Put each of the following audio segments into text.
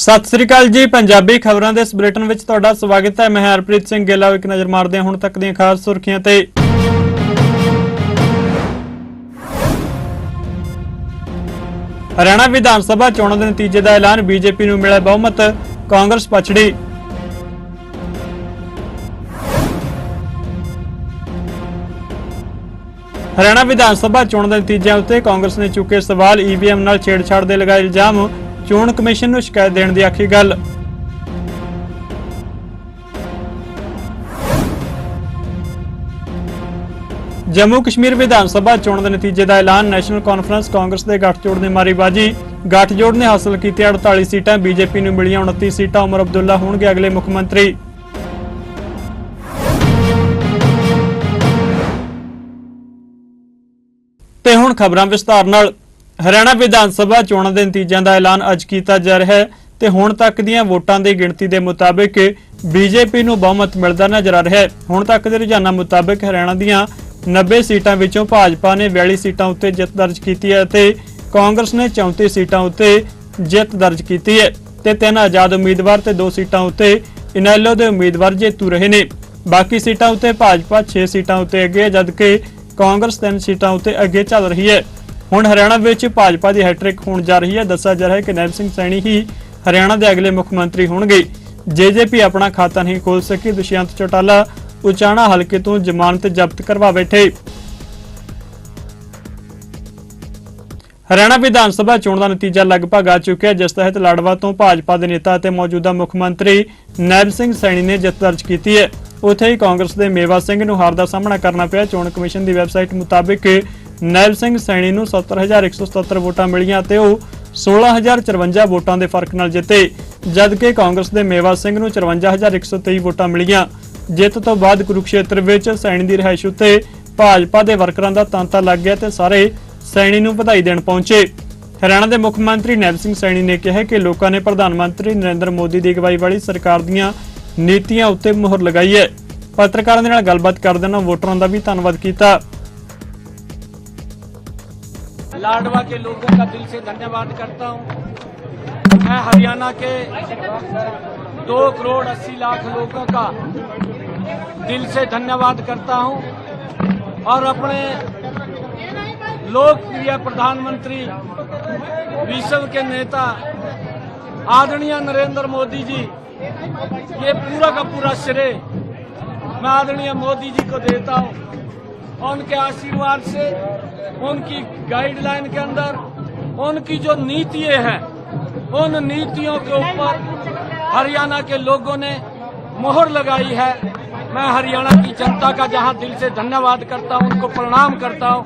ਸਤਿ ਸ੍ਰੀ ਅਕਾਲ ਜੀ, ਪੰਜਾਬੀ ਖਬਰਾਂ ਦੇ ਇਸ ਬੁਲੇਟਿਨ ਵਿੱਚ ਤੁਹਾਡਾ ਸਵਾਗਤ ਹੈ। ਮੈਂ ਹਰਪ੍ਰੀਤ ਸਿੰਘ ਗਿੱਲਾ ਇੱਕ ਨਜ਼ਰ ਮਾਰਦੇ ਹਾਂ ਹੁਣ ਤੱਕ ਦੀਆਂ ਖਾਸ ਸੁਰਖੀਆਂ ਤੇ। ਹਰਿਆਣਾ ਵਿਧਾਨ ਸਭਾ ਚੋਣਾਂ ਦੇ ਨਤੀਜੇ ਦਾ ਐਲਾਨ, ਬੀਜੇਪੀ ਨੂੰ ਮਿਲਿਆ ਬਹੁਮਤ, ਕਾਂਗਰਸ ਪਛੜੀ। ਹਰਿਆਣਾ ਵਿਧਾਨ ਸਭਾ ਚੋਣਾਂ ਦੇ ਨਤੀਜਿਆਂ ਉੱਤੇ ਕਾਂਗਰਸ ਨੇ ਚੁੱਕੇ ਸਵਾਲ ਈਵੀਐਮ ਨਾਲ ਛੇੜਛਾੜ ਦੇ ਲਗਾਏ ਇਲਜ਼ਾਮ। ਚੋਣ ਕਮਿਸ਼ਨ ਨੂੰ ਸ਼ਿਕਾਇਤ ਦੇਣ ਦੀ ਆਖੀ ਗੱਲ। ਜੰਮੂ ਕਸ਼ਮੀਰ ਵਿਧਾਨ ਸਭਾ ਚੋਣ ਦੇ ਨਤੀਜੇ ਦਾ ਐਲਾਨ ਨੈਸ਼ਨਲ ਕਾਨਫਰੰਸ ਕਾਂਗਰਸ ਦੇ ਗੱਠਜੋੜ ਨੇ ਮਾਰੀ ਬਾਜੀ ਗੱਠਜੋੜ ਨੇ ਹਾਸਲ ਕੀਤੀ 48 ਸੀਟਾਂ, ਬੀਜੇਪੀ ਨੂੰ ਮਿਲੀਆਂ 29 ਸੀਟਾਂ, ਉਮਰ ਅਬਦੁੱਲਾ ਹੋਣਗੇ ਅਗਲੇ ਮੁੱਖ ਮੰਤਰੀ। ਤੇ ਹੁਣ ਖਬਰਾਂ ਵਿਸਤਾਰ ਨਾਲ। ਹਰਿਆਣਾ ਵਿਧਾਨ ਸਭਾ ਚੋਣਾਂ ਦੇ ਨਤੀਜਿਆਂ ਦਾ ਐਲਾਨ ਅੱਜ ਕੀਤਾ ਜਾ ਰਿਹਾ ਹੈ ਤੇ ਹੁਣ ਤੱਕ ਦੀਆਂ ਵੋਟਾਂ ਦੀ ਗਿਣਤੀ ਦੇ ਮੁਤਾਬਕ ਬੀਜੇਪੀ ਨੂੰ ਬਹੁਮਤ ਮਿਲਦਾ ਨਜ਼ਰ ਆ ਰਿਹਾ ਹੈ। ਹੁਣ ਤੱਕ ਦੇ ਰੁਝਾਨਾਂ ਮੁਤਾਬਕ ਹਰਿਆਣਾ ਦੀਆਂ 90 ਸੀਟਾਂ ਵਿੱਚੋਂ ਭਾਜਪਾ ਨੇ 42 ਸੀਟਾਂ ਉੱਤੇ ਜਿੱਤ ਦਰਜ ਕੀਤੀ ਹੈ ਤੇ ਕਾਂਗਰਸ ਨੇ 34 ਸੀਟਾਂ ਉੱਤੇ ਜਿੱਤ ਦਰਜ ਕੀਤੀ ਹੈ ਤੇ ਤਿੰਨ ਆਜ਼ਾਦ ਉਮੀਦਵਾਰ ਤੇ ਦੋ ਸੀਟਾਂ ਉੱਤੇ ਇਨੈਲੋ ਦੇ ਉਮੀਦਵਾਰ ਜੇਤੂ ਰਹੇ ਨੇ। ਬਾਕੀ ਸੀਟਾਂ ਉੱਤੇ ਭਾਜਪਾ 6 ਸੀਟਾਂ ਉੱਤੇ ਅੱਗੇ ਹੈ ਜਦਕਿ ਕਾਂਗਰਸ ਤਿੰਨ ਸੀਟਾਂ ਉੱਤੇ ਅੱਗੇ ਚੱਲ ਰਹੀ ਹੈ। ਹੁਣ ਹਰਿਆਣਾ ਵਿੱਚ ਭਾਜਪਾ ਦੀ ਹੈਟ੍ਰਿਕ ਹੋਣ ਜਾ ਰਹੀ ਹੈ। ਦੱਸਿਆ ਜਾ ਰਿਹਾ ਹੈ ਕਿ ਨੈਬ ਸਿੰਘ ਸੈਣੀ ਹੀ ਹਰਿਆਣਾ ਦੇ ਅਗਲੇ ਮੁੱਖ ਮੰਤਰੀ ਹੋਣਗੇ। ਜੇਜੇਪੀ ਆਪਣਾ ਖਾਤਾ ਨਹੀਂ ਖੋਲ ਸਕੀ। ਦੁਸ਼ਯੰਤ ਚੌਟਾਲਾ ਉਚਾਣਾ ਹਲਕੇ ਤੋਂ ਜ਼ਮਾਨਤ ਜ਼ਬਤ ਕਰਵਾ ਬੈਠੇ। ਹਰਿਆਣਾ ਵਿਧਾਨ ਸਭਾ ਚੋਣ ਦਾ ਨਤੀਜਾ ਲਗਭਗ ਆ ਚੁੱਕਿਆ ਜਿਸ ਤਹਿਤ ਲਾਡਵਾ ਤੋਂ ਭਾਜਪਾ ਦੇ ਨੇਤਾ ਅਤੇ ਮੌਜੂਦਾ ਮੁੱਖ ਮੰਤਰੀ ਨੈਬ ਸਿੰਘ ਸੈਣੀ ਨੇ ਜਿੱਤ ਦਰਜ ਕੀਤੀ ਹੈ। ਉੱਥੇ ਹੀ ਕਾਂਗਰਸ ਦੇ ਮੇਵਾ ਸਿੰਘ ਨੂੰ ਹਾਰ ਦਾ ਸਾਹਮਣਾ ਕਰਨਾ ਪਿਆ। ਚੋਣ ਕਮਿਸ਼ਨ ਦੀ ਵੈਬਸਾਈਟ ਮੁਤਾਬਕ ਨੈਬ ਸਿੰਘ ਸੈਣੀ ਨੂੰ 70177 ਵੋਟਾਂ ਮਿਲੀਆਂ ਤੇ ਉਹ 16054 ਵੋਟਾਂ ਦੇ ਫ਼ਰਕ ਨਾਲ ਜਿੱਤੇ। ਜਦਕਿ ਕਾਂਗਰਸ ਦੇ ਮੇਵਾ ਸਿੰਘ ਨੂੰ 54123 ਵੋਟਾਂ ਮਿਲੀਆਂ। ਜਿੱਤ ਤੋਂ ਬਾਅਦ ਕੁਰੂਕਸ਼ੇਤਰ ਵਿੱਚ ਸੈਣੀ ਦੀ ਰਿਹਾਇਸ਼ ਉੱਤੇ ਭਾਜਪਾ ਦੇ ਵਰਕਰਾਂ ਦਾ ਤਾਂਤਾ ਲੱਗ ਗਿਆ ਤੇ ਸਾਰੇ ਸੈਣੀ ਨੂੰ ਵਧਾਈ ਦੇਣ ਪਹੁੰਚੇ। ਹਰਿਆਣਾ ਦੇ ਮੁੱਖ ਮੰਤਰੀ ਨੈਬ ਸਿੰਘ ਸੈਣੀ ਨੇ ਕਿਹਾ ਕਿ ਲੋਕਾਂ ਨੇ ਪ੍ਰਧਾਨ ਮੰਤਰੀ ਨਰਿੰਦਰ ਮੋਦੀ ਦੀ ਅਗਵਾਈ ਵਾਲੀ ਸਰਕਾਰ ਦੀਆਂ ਨੀਤੀਆਂ ਉੱਤੇ ਮੋਹਰ ਲਗਾਈ ਹੈ। ਪੱਤਰਕਾਰਾਂ ਦੇ ਨਾਲ ਗੱਲਬਾਤ ਕਰਦੇ ਉਹਨਾਂ ਵੋਟਰਾਂ ਦਾ ਵੀ ਧੰਨਵਾਦ ਕੀਤਾ। लाडवा के लोगों का दिल से धन्यवाद करता हूँ। मैं हरियाणा के दो करोड़ अस्सी लाख लोगों का दिल से धन्यवाद करता हूँ और अपने लोकप्रिय प्रधानमंत्री विश्व के नेता आदरणीय नरेंद्र मोदी जी, ये पूरा का पूरा श्रेय मैं आदरणीय मोदी जी को देता हूँ। उनके आशीर्वाद से, उनकी गाइडलाइन के अंदर, उनकी जो नीतियाँ हैं, उन नीतियों के ऊपर हरियाणा के लोगों ने मोहर लगाई है। मैं हरियाणा की जनता का जहाँ दिल से धन्यवाद करता हूँ, उनको प्रणाम करता हूँ।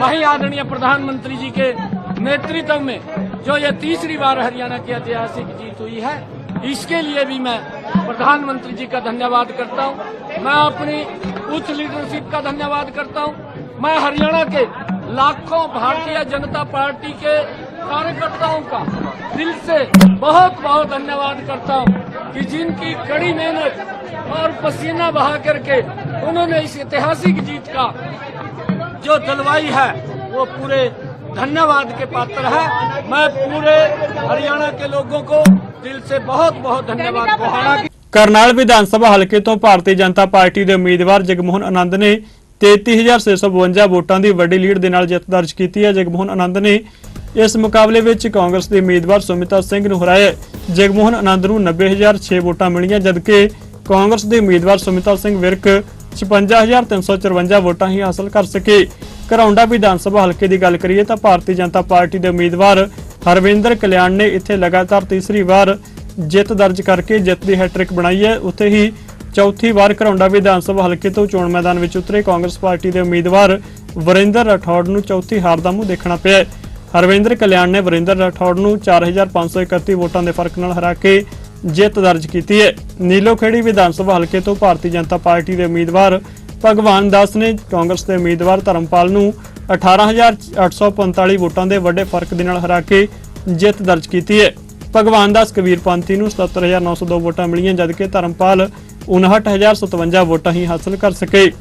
वहीं आदरणीय प्रधानमंत्री जी के नेतृत्व में जो ये तीसरी बार हरियाणा की ऐतिहासिक जीत हुई है, इसके लिए भी मैं प्रधानमंत्री जी का धन्यवाद करता हूँ। मैं अपनी उच्च लीडरशिप का धन्यवाद करता हूँ। मैं हरियाणा के लाखों भारतीय जनता पार्टी के कार्यकर्ताओं का दिल से बहुत बहुत धन्यवाद करता हूँ कि जिनकी कड़ी मेहनत और पसीना बहा करके उन्होंने इस ऐतिहासिक जीत का जो दलवाई है, वो पूरे धन्यवाद के पात्र है। मैं पूरे हरियाणा के लोगों को ਦਿਲ ਸੇ ਬਹੁਤ ਬਹੁਤ ਧੰਨਵਾਦ। ਕੋਹਾੜਾ ਕਰਨਾਲ ਵਿਧਾਨ ਸਭਾ ਹਲਕੇ ਤੋਂ ਭਾਰਤੀ ਜਨਤਾ ਪਾਰਟੀ ਦੇ ਉਮੀਦਵਾਰ ਜਗਮੋਹਨ ਆਨੰਦ ਨੇ 33652 ਵੋਟਾਂ ਦੀ ਵੱਡੀ ਲੀਡ ਦੇ ਨਾਲ ਜਿੱਤ ਦਰਜ ਕੀਤੀ ਹੈ। ਜਗਮੋਹਨ ਆਨੰਦ ਨੇ ਇਸ ਮੁਕਾਬਲੇ ਵਿੱਚ ਕਾਂਗਰਸ ਦੇ ਉਮੀਦਵਾਰ ਸੁਮਿਤਾ ਸਿੰਘ ਨੂੰ ਹਰਾਇਆ ਜਗਮੋਹਨ ਆਨੰਦ ਨੂੰ 90006 ਵੋਟਾਂ ਮਿਲੀਆਂ ਜਦਕਿ ਕਾਂਗਰਸ ਦੇ ਉਮੀਦਵਾਰ ਸੁਮਿਤਾ ਸਿੰਘ ਵਿਰਕ 56354 ਵੋਟਾਂ ਹੀ ਹਾਸਲ ਕਰ ਸਕੇ। ਕਰੌਂਡਾ ਵਿਧਾਨ ਸਭਾ ਹਲਕੇ ਦੀ ਗੱਲ ਕਰੀਏ ਤਾਂ ਭਾਰਤੀ ਜਨਤਾ ਪਾਰਟੀ ਦੇ ਉਮੀਦਵਾਰ ਹਰਵਿੰਦਰ ਕਲਿਆਣ ਨੇ ਇੱਥੇ ਲਗਾਤਾਰ ਤੀਸਰੀ ਵਾਰ ਜਿੱਤ ਦਰਜ ਕਰਕੇ ਜਿੱਤ ਦੀ ਹੈਟ੍ਰਿਕ ਬਣਾਈ ਹੈ। ਉੱਥੇ ਹੀ ਚੌਥੀ ਵਾਰ ਘਰੌਂਡਾ ਵਿਧਾਨ ਸਭਾ ਹਲਕੇ ਤੋਂ ਚੋਣ ਮੈਦਾਨ ਵਿੱਚ ਉਤਰੇ। ਕਾਂਗਰਸ ਪਾਰਟੀ ਦੇ ਉਮੀਦਵਾਰ ਵਰਿੰਦਰ ਰਾਠੌੜ ਨੂੰ ਚੌਥੀ ਹਾਰ ਦਾ ਮੂੰਹ ਦੇਖਣਾ ਪਿਆ ਹਰਵਿੰਦਰ ਕਲਿਆਣ ਨੇ ਵਰਿੰਦਰ ਰਾਠੌੜ ਨੂੰ 4531 ਵੋਟਾਂ ਦੇ ਫ਼ਰਕ ਨਾਲ ਹਰਾ ਕੇ ਜਿੱਤ ਦਰਜ ਕੀਤੀ ਹੈ। ਨੀਲੋਖੇੜੀ ਵਿਧਾਨ ਸਭਾ ਹਲਕੇ ਤੋਂ ਭਾਰਤੀ ਜਨਤਾ ਪਾਰਟੀ ਦੇ ਉਮੀਦਵਾਰ ਭਗਵਾਨ ਦਾਸ ਨੇ ਕਾਂਗਰਸ ਦੇ ਉਮੀਦਵਾਰ ਧਰਮਪਾਲ ਨੂੰ 18845 ਵੋਟਾਂ ਦੇ ਵੱਡੇ ਫ਼ਰਕ ਦੇ ਨਾਲ ਹਰਾ ਕੇ ਜਿੱਤ ਦਰਜ ਕੀਤੀ ਹੈ। ਭਗਵਾਨ ਦਾਸ ਕਬੀਰ ਪੰਥੀ ਨੂੰ 77902 ਵੋਟਾਂ ਮਿਲੀਆਂ, ਜਦਕਿ ਧਰਮਪਾਲ 59057 ਵੋਟਾਂ ਹੀ ਹਾਸਲ ਕਰ ਸਕੇ।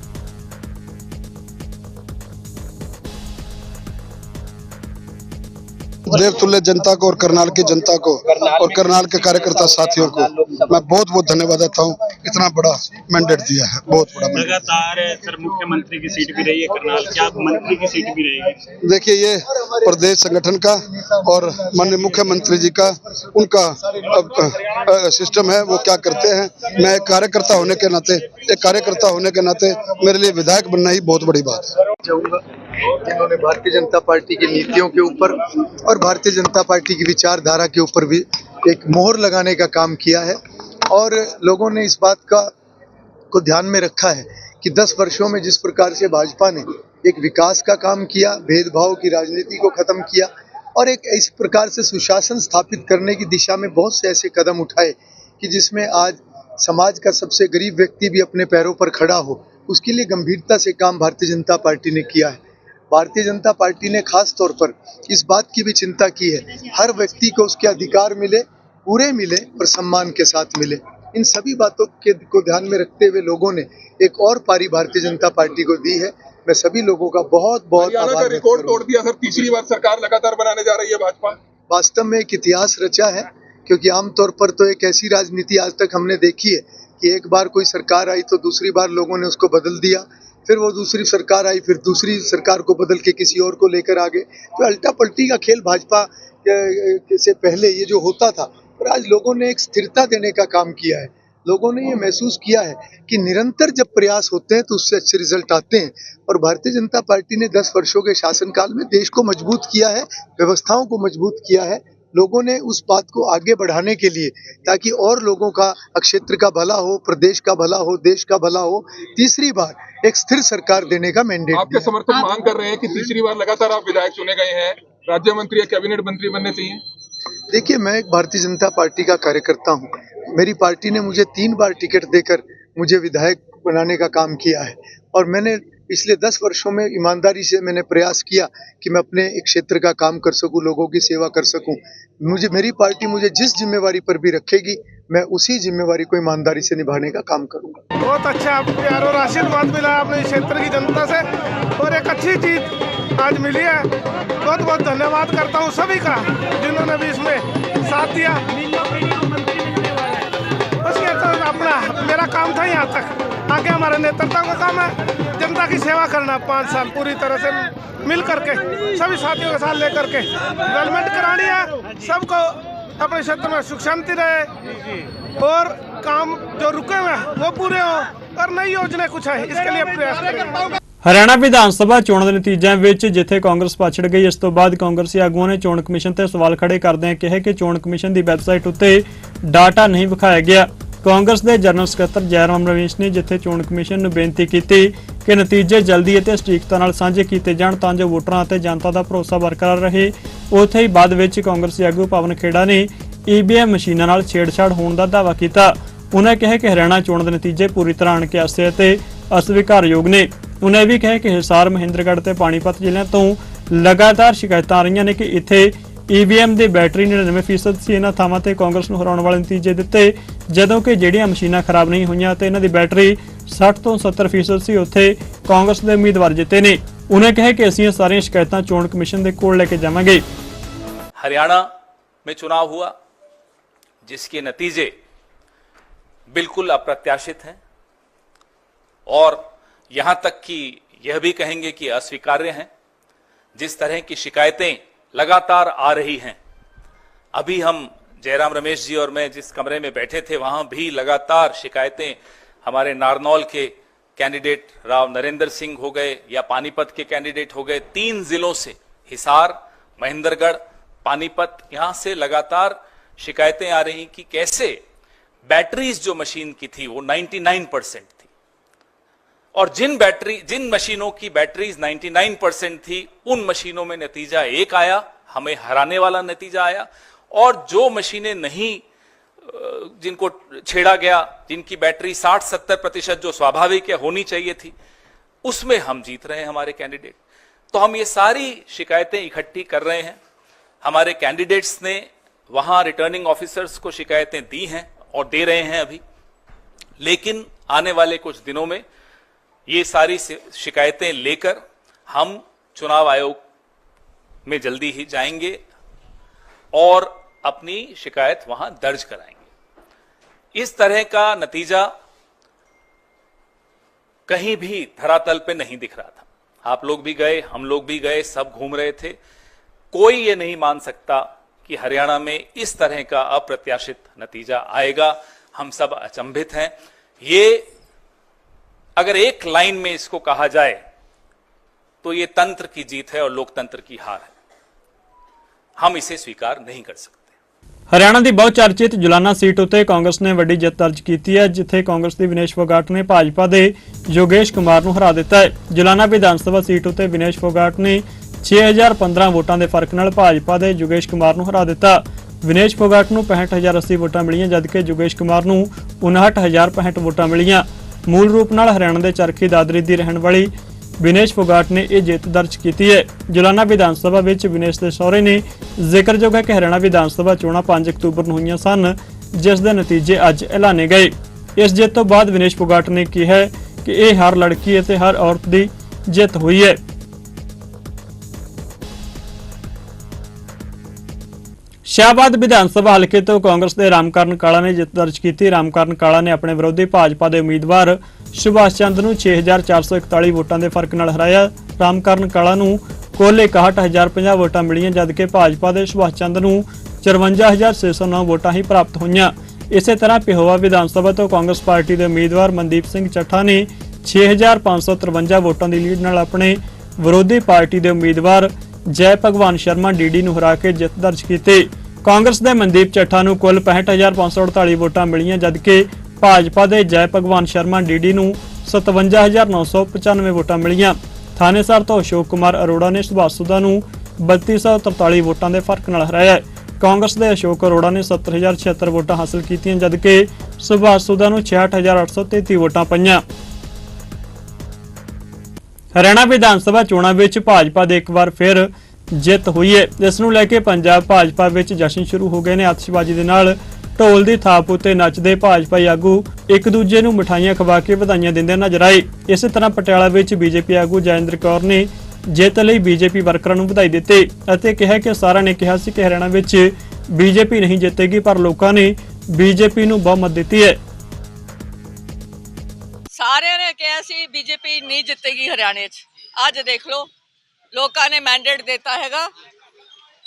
देवतुल्य जनता को और करनाल की जनता को और करनाल के कार्यकर्ता साथियों को मैं बहुत बहुत धन्यवाद देता हूँ। इतना बड़ा मैंडेट दिया है बहुत बड़ा लगातार सर मुख्यमंत्री की सीट भी रही है करनाल क्या मंत्री की सीट भी रहेगी देखिए ये प्रदेश संगठन का और माननीय मुख्यमंत्री जी का उनका अब, सिस्टम है वो क्या करते हैं। मैं एक कार्यकर्ता होने के नाते एक कार्यकर्ता होने के नाते मेरे लिए विधायक बनना ही बहुत बड़ी बात है। चाहूँगा। जिन्होंने भारतीय जनता पार्टी की नीतियों के ऊपर और भारतीय जनता पार्टी की विचारधारा के ऊपर भी एक मोहर लगाने का काम किया है और लोगों ने इस बात का, को ध्यान में रखा है कि 10 वर्षों में जिस प्रकार से भाजपा ने एक विकास का काम किया, भेदभाव की राजनीति को खत्म किया और एक इस प्रकार से सुशासन स्थापित करने की दिशा में बहुत से ऐसे कदम उठाए कि जिसमें आज समाज का सबसे गरीब व्यक्ति भी अपने पैरों पर खड़ा हो, उसके लिए गंभीरता से काम भारतीय जनता पार्टी ने किया है। भारतीय जनता पार्टी ने खास तौर पर इस बात की भी चिंता की है। हर व्यक्ति को उसके अधिकार मिले पूरे मिले और सम्मान के साथ मिले। इन सभी बातों के को ध्यान में रखते हुए लोगों ने एक और पारी भारतीय जनता पार्टी को दी है। मैं सभी लोगों का बहुत बहुत का रिकॉर्ड तोड़ दिया सर तीसरी बार सरकार लगातार बनाने जा रही है भाजपा? वास्तव में एक इतिहास रचा है क्योंकि आमतौर पर तो एक ऐसी राजनीति आज तक हमने देखी है कि एक बार कोई सरकार आई तो दूसरी बार लोगों ने उसको बदल दिया। फिर वो दूसरी सरकार आई, फिर दूसरी सरकार को बदल के किसी और को लेकर आ गए। तो अल्टा पल्टी का खेल भाजपा से पहले ये जो होता था, पर आज लोगों ने एक स्थिरता देने का काम किया है। लोगों ने ये महसूस किया है कि निरंतर जब प्रयास होते हैं तो उससे अच्छे रिज़ल्ट आते हैं। और भारतीय जनता पार्टी ने 10 वर्षों के शासनकाल में देश को मज़बूत किया है, व्यवस्थाओं को मज़बूत किया है लोगों ने उस बात को आगे बढ़ाने के लिए ताकि और लोगों का क्षेत्र का भला हो प्रदेश का भला हो देश का भला हो तीसरी बार एक स्थिर सरकार देने का मैंडेट आपके समर्थक मांग कर रहे हैं कि तीसरी बार लगातार आप विधायक चुने गए हैं राज्य मंत्री या कैबिनेट मंत्री बनने चाहिए? देखिए मैं एक भारतीय जनता पार्टी का कार्यकर्ता हूँ। मेरी पार्टी ने मुझे तीन बार टिकट देकर मुझे विधायक बनाने का काम किया है और मैंने पिछले दस वर्षों में ईमानदारी से मैंने प्रयास किया कि मैं अपने एक क्षेत्र का काम कर सकूँ, लोगों की सेवा कर सकूँ। मुझे, मेरी पार्टी मुझे जिस जिम्मेवारी पर भी रखेगी, मैं उसी जिम्मेवारी को ईमानदारी से निभाने का काम करूँगा। बहुत अच्छा आपको प्यार और आशीर्वाद मिला अपने क्षेत्र की जनता से और एक अच्छी जीत आज मिली है। बहुत बहुत धन्यवाद करता हूँ सभी का जिन्होंने भी इसमें साथ दिया। अपना मेरा काम था यहाँ तक आगे हमारे नेतृत्व का काम है जनता की सेवा करना पाँच साल पूरी तरह से मिल करके सभी साथियों के साथ लेकर के डेवलपमेंट करानी है सबको अपने क्षेत्र में सुख शांति रहे और काम जो रुके हुए हैं वो पूरे हो और नई योजना कुछ है इसके लिए प्रयास करेंगे ਹਰਿਆਣਾ ਵਿਧਾਨ ਸਭਾ ਚੋਣਾਂ ਦੇ ਨਤੀਜਿਆਂ ਵਿੱਚ ਜਿੱਥੇ ਕਾਂਗਰਸ ਪਛੜ ਗਈ ਇਸ ਤੋਂ ਬਾਅਦ ਕਾਂਗਰਸੀ ਆਗੂਆਂ ਨੇ ਚੋਣ ਕਮਿਸ਼ਨ ਤੇ ਸਵਾਲ ਖੜੇ ਕਰਦਿਆਂ ਕਿਹਾ ਕਿ ਚੋਣ ਕਮਿਸ਼ਨ ਦੀ ਵੈਬਸਾਈਟ ਉੱਤੇ ਡਾਟਾ ਨਹੀਂ ਵਿਖਾਇਆ ਗਿਆ ਕਾਂਗਰਸ ਦੇ ਜਨਰਲ ਸਕੱਤਰ ਜੈਰਾਮ ਰਮੇਸ਼ ਨੇ ਜਿੱਥੇ ਚੋਣ ਕਮਿਸ਼ਨ ਨੂੰ ਬੇਨਤੀ ਕੀਤੀ ਕਿ ਨਤੀਜੇ ਜਲਦੀ ਅਤੇ ਸਟੀਕਤਾ ਨਾਲ ਸਾਂਝੇ ਕੀਤੇ ਜਾਣ ਤਾਂ ਜੋ ਵੋਟਰਾਂ ਅਤੇ ਜਨਤਾ ਦਾ ਭਰੋਸਾ ਬਰਕਰਾਰ ਰਹੇ। ਉੱਥੇ ਹੀ ਬਾਅਦ ਵਿੱਚ ਕਾਂਗਰਸੀ ਆਗੂ ਪਵਨ ਖੇੜਾ ਨੇ ਈਵੀਐਮ ਮਸ਼ੀਨਾਂ ਨਾਲ ਛੇੜਛਾੜ ਹੋਣ ਦਾ ਦਾਅਵਾ ਕੀਤਾ। ਉਹਨਾਂ ਕਿਹਾ ਕਿ ਹਰਿਆਣਾ ਚੋਣ ਦੇ ਨਤੀਜੇ ਪੂਰੀ ਤਰ੍ਹਾਂ ਅਣਕਿਆਸੇ ਅਤੇ ਅਸਵੀਕਾਰਯੋਗ ਨੇ। ਉਹਨਾਂ ਇਹ ਵੀ ਕਿਹਾ ਕਿ ਹਿਸਾਰ ਮਹਿੰਦਰਗੜ੍ਹ ਤੇ ਪਾਣੀਪਤ ਜ਼ਿਲ੍ਹਿਆਂ ਤੋਂ ਲਗਾਤਾਰ ਸ਼ਿਕਾਇਤਾਂ ਆ ਰਹੀਆਂ ਨੇ ਕਿ ਇੱਥੇ ਈਵੀਐਮ ਦੀ ਬੈਟਰੀ 99% ਸੀ ਇਹਨਾਂ ਥਾਵਾਂ ਤੇ ਕਾਂਗਰਸ ਨੂੰ ਹਰਾਉਣ ਵਾਲੇ ਨਤੀਜੇ ਦਿੱਤੇ ਜਦੋਂ ਕਿ ਜਿਹੜੀਆਂ ਮਸ਼ੀਨਾਂ ਖਰਾਬ ਨਹੀਂ ਹੋਈਆਂ ਤੇ ਇਹਨਾਂ ਦੀ ਬੈਟਰੀ 60 ਤੋਂ 70% ਸੀ ਉੱਥੇ ਕਾਂਗਰਸ ਦੇ ਉਮੀਦਵਾਰ ਜਿੱਤੇ ਨੇ ਉਹਨਾਂ ਕਿਹਾ ਕਿ ਅਸੀਂ ਇਹ ਸਾਰੀਆਂ ਸ਼ਿਕਾਇਤਾਂ ਚੋਣ ਕਮਿਸ਼ਨ ਦੇ ਕੋਲ ਲੈ ਕੇ ਜਾਵਾਂਗੇ हरियाणा में चुनाव हुआ जिसके नतीजे बिल्कुल अप्रत्याशित हैं और यहां तक कि यह भी कहेंगे कि अस्वीकार्य हैं जिस तरह की शिकायतें लगातार आ रही हैं। अभी हम जयराम रमेश जी और मैं जिस कमरे में बैठे थे, वहाँ भी लगातार शिकायतें हमारे नारनौल के कैंडिडेट राव नरेंद्र सिंह हो गए या पानीपत के कैंडिडेट हो गए, तीन जिलों से, हिसार, महेंद्रगढ़, पानीपत, यहाँ से लगातार शिकायतें आ रही कि कैसे बैटरीज जो मशीन की थी, वो 99 परसेंट और जिन बैटरी, जिन मशीनों की बैटरीज 99 परसेंट थी, उन मशीनों में नतीजा एक आया, हमें हराने वाला नतीजा आया। और जो मशीनें नहीं जिनको छेड़ा गया, जिनकी बैटरी 60-70 प्रतिशत जो स्वाभाविक है, होनी चाहिए थी, उसमें हम जीत रहे हैं हमारे कैंडिडेट। तो हम ये सारी शिकायतें इकट्ठी कर रहे हैं। हमारे कैंडिडेट्स ने वहाँ रिटर्निंग ऑफिसर्स को शिकायतें दी हैं और दे रहे हैं अभी। लेकिन आने वाले कुछ दिनों में ये सारी शिकायतें लेकर हम चुनाव आयोग में जल्दी ही जाएँगे और अपनी शिकायत वहाँ दर्ज कराएँगे। इस तरह का नतीजा कहीं भी धरातल पे नहीं दिख रहा था। आप लोग भी गए, हम लोग भी गए, सब घूम रहे थे। कोई ये नहीं मान सकता कि हरियाणा में इस तरह का अप्रत्याशित नतीजा आएगा। हम सब अचंभित हैं। ये अगर एक लाइन में इसको कहा जाए तो ये तंत्र की जीत है और लोकतंत्र की हार है हम इसे स्वीकार नहीं कर सकते ਹਰਿਆਣਾ ਦੀ ਬਹੁਤ ਚਰਚਿਤ ਜੁਲਾਨਾ ਸੀਟ ਉੱਤੇ ਕਾਂਗਰਸ ਨੇ ਵੱਡੀ ਜਿੱਤ ਦਰਜ ਕੀਤੀ ਹੈ ਜਿੱਥੇ ਕਾਂਗਰਸ ਦੀ ਵਿਨੇਸ਼ ਫੋਗਾਟ ਨੇ ਭਾਜਪਾ ਦੇ ਯੋਗੇਸ਼ ਕੁਮਾਰ ਨੂੰ ਹਰਾ ਦਿੱਤਾ ਹੈ ਜੁਲਾਨਾ ਵਿਧਾਨ ਸਭਾ ਸੀਟ ਉੱਤੇ ਵਿਨੇਸ਼ ਫੋਗਾਟ ਨੇ 6015 ਵੋਟਾਂ ਦੇ ਫਰਕ ਨਾਲ ਭਾਜਪਾ ਦੇ ਯੋਗੇਸ਼ ਕੁਮਾਰ ਨੂੰ ਹਰਾ ਦਿੱਤਾ ਵਿਨੇਸ਼ ਫੋਗਾਟ ਨੂੰ 65080 ਵੋਟਾਂ ਮਿਲੀਆਂ ਜਦਕਿ ਯੋਗੇਸ਼ ਕੁਮਾਰ ਨੂੰ 59065 ਵੋਟਾਂ ਮਿਲੀਆਂ ਮੂਲ ਰੂਪ ਨਾਲ ਹਰਿਆਣਾ ਦੇ ਚਰਖੀ ਦਾਦਰੀ ਦੀ ਰਹਿਣ ਵਾਲੀ ਵਿਨੇਸ਼ ਫੋਗਾਟ ਨੇ ਇਹ ਜਿੱਤ ਦਰਜ ਕੀਤੀ ਹੈ। ਜੁਲਾਨਾ ਵਿਧਾਨ ਸਭਾ ਵਿੱਚ ਵਿਨੇਸ਼ ਦੇ ਸਹੁਰੇ ਨੇ ਜ਼ਿਕਰਯੋਗ ਹੈ ਕਿ ਹਰਿਆਣਾ ਵਿਧਾਨ ਸਭਾ ਚੋਣਾਂ 5 ਅਕਤੂਬਰ ਨੂੰ ਹੋਈਆਂ ਸਨ, ਜਿਸ ਦੇ ਨਤੀਜੇ ਅੱਜ ਐਲਾਨੇ ਗਏ। ਇਸ ਜਿੱਤ ਤੋਂ ਬਾਅਦ ਵਿਨੇਸ਼ ਫੋਗਾਟ ਨੇ ਕਿਹਾ ਕਿ ਇਹ ਹਰ ਲੜਕੀ ਅਤੇ ਹਰ ਔਰਤ ਦੀ ਜਿੱਤ ਹੋਈ ਹੈ। ਸ਼ਾਹਬਾਦ ਵਿਧਾਨ ਸਭਾ ਹਲਕੇ ਤੋਂ ਕਾਂਗਰਸ ਦੇ ਰਾਮਕਰਨ ਕਾਲਾ ਨੇ ਜਿੱਤ ਦਰਜ ਕੀਤੀ। ਰਾਮਕਰਨ ਕਾਲਾ ਨੇ ਆਪਣੇ ਵਿਰੋਧੀ ਭਾਜਪਾ ਦੇ ਉਮੀਦਵਾਰ ਸੁਭਾਸ਼ ਚੰਦ ਨੂੰ 6441 ਵੋਟਾਂ ਦੇ ਫ਼ਰਕ ਨਾਲ ਹਰਾਇਆ। ਰਾਮਕਰਨ ਕਾਲਾ ਨੂੰ ਕੁੱਲ 61050 ਵੋਟਾਂ ਮਿਲੀਆਂ ਜਦਕਿ ਭਾਜਪਾ ਦੇ ਸੁਭਾਸ਼ ਚੰਦ ਨੂੰ 54609 ਵੋਟਾਂ ਹੀ ਪ੍ਰਾਪਤ ਹੋਈਆਂ। ਇਸੇ ਤਰ੍ਹਾਂ ਪਿਹੋਵਾ ਵਿਧਾਨ ਸਭਾ ਤੋਂ ਕਾਂਗਰਸ ਪਾਰਟੀ ਦੇ ਉਮੀਦਵਾਰ ਮਨਦੀਪ ਸਿੰਘ ਚੱਠਾ ਨੇ 6553 ਵੋਟਾਂ ਦੀ ਲੀਡ ਨਾਲ ਆਪਣੇ ਵਿਰੋਧੀ ਪਾਰਟੀ ਦੇ ਉਮੀਦਵਾਰ ਜੈ ਭਗਵਾਨ ਸ਼ਰਮਾ ਡੀਡੀ ਨੂੰ ਹਰਾ ਕੇ ਜਿੱਤ ਦਰਜ ਕੀਤੀ। ਕਾਂਗਰਸ ਦੇ ਮਨਦੀਪ ਚੱਠਾ ਨੂੰ ਕੁੱਲ 65548 ਵੋਟਾਂ ਮਿਲੀਆਂ, ਜਦਕਿ ਭਾਜਪਾ ਦੇ ਜੈ ਭਗਵਾਨ ਸ਼ਰਮਾ ਡੀਡੀ ਨੂੰ 57995 ਵੋਟਾਂ ਮਿਲੀਆਂ। ਥਾਣੇਸਰ ਤੋਂ ਅਸ਼ੋਕ ਕੁਮਾਰ ਅਰੋੜਾ ਨੇ ਸੁਭਾਸ਼ ਨੂੰ 3243 ਵੋਟਾਂ ਦੇ ਫ਼ਰਕ ਨਾਲ ਹਰਾਇਆ। ਕਾਂਗਰਸ ਦੇ ਅਸ਼ੋਕ ਅਰੋੜਾ ਨੇ 70076 ਵੋਟਾਂ ਹਾਸਲ ਕੀਤੀਆਂ, ਜਦਕਿ ਸੁਭਾਸ਼ ਸੁਦਾ ਨੂੰ 66833 ਵੋਟਾਂ ਪਈਆਂ। ਹਰਿਆਣਾ ਵਿਧਾਨ ਸਭਾ ਚੋਣਾਂ ਵਿੱਚ ਭਾਜਪਾ ਦੇ ਇੱਕ ਵਾਰ ਫਿਰ ਜਿੱਤ ਹੋਈ ਹੈ। ਇਸ ਨੂੰ ਲੈ ਕੇ ਪੰਜਾਬ ਭਾਜਪਾ ਵਿੱਚ ਜਸ਼ਨ ਸ਼ੁਰੂ ਹੋ ਗਏ ਨੇ। ਆਤਿਸ਼ਬਾਜ਼ੀ ਦੇ ਨਾਲ ਢੋਲ ਦੀ ਥਾਪ ਉੱਤੇ ਨੱਚਦੇ ਭਾਜਪਾਈ ਆਗੂ ਇੱਕ ਦੂਜੇ ਨੂੰ ਮਠਾਈਆਂ ਖਵਾ ਕੇ ਵਧਾਈਆਂ ਦਿੰਦੇ ਨਜ਼ਰ ਆਏ। ਇਸੇ ਤਰ੍ਹਾਂ ਪਟਿਆਲਾ ਵਿੱਚ ਬੀਜੇਪੀ ਆਗੂ ਜੈਂਦਰ ਕੌਰ ਨੇ ਜਿੱਤ ਲਈ ਬੀਜੇਪੀ ਵਰਕਰਾਂ ਨੂੰ ਵਧਾਈ ਦਿੱਤੀ ਅਤੇ ਕਿਹਾ ਕਿ ਸਾਰਿਆਂ ਨੇ ਕਿਹਾ ਸੀ ਕਿ ਹਰਿਆਣਾ ਵਿੱਚ ਬੀਜੇਪੀ ਨਹੀਂ ਜਿੱਤੇਗੀ, ਪਰ ਲੋਕਾਂ ਨੇ ਬੀਜੇਪੀ ਨੂੰ ਬਹੁਮਤ ਦਿੱਤੀ ਹੈ। ਸਾਰਿਆਂ ਨੇ ਕਿਹਾ ਸੀ ਬੀਜੇਪੀ ਨਹੀਂ ਜਿੱਤੇਗੀ ਹਰਿਆਣੇ 'ਚ। ਅੱਜ ਦੇਖ ਲਓ ਲੋਕਾਂ ਨੇ ਮੈਂਡੇਟ ਦਿੱਤਾ ਹੈਗਾ।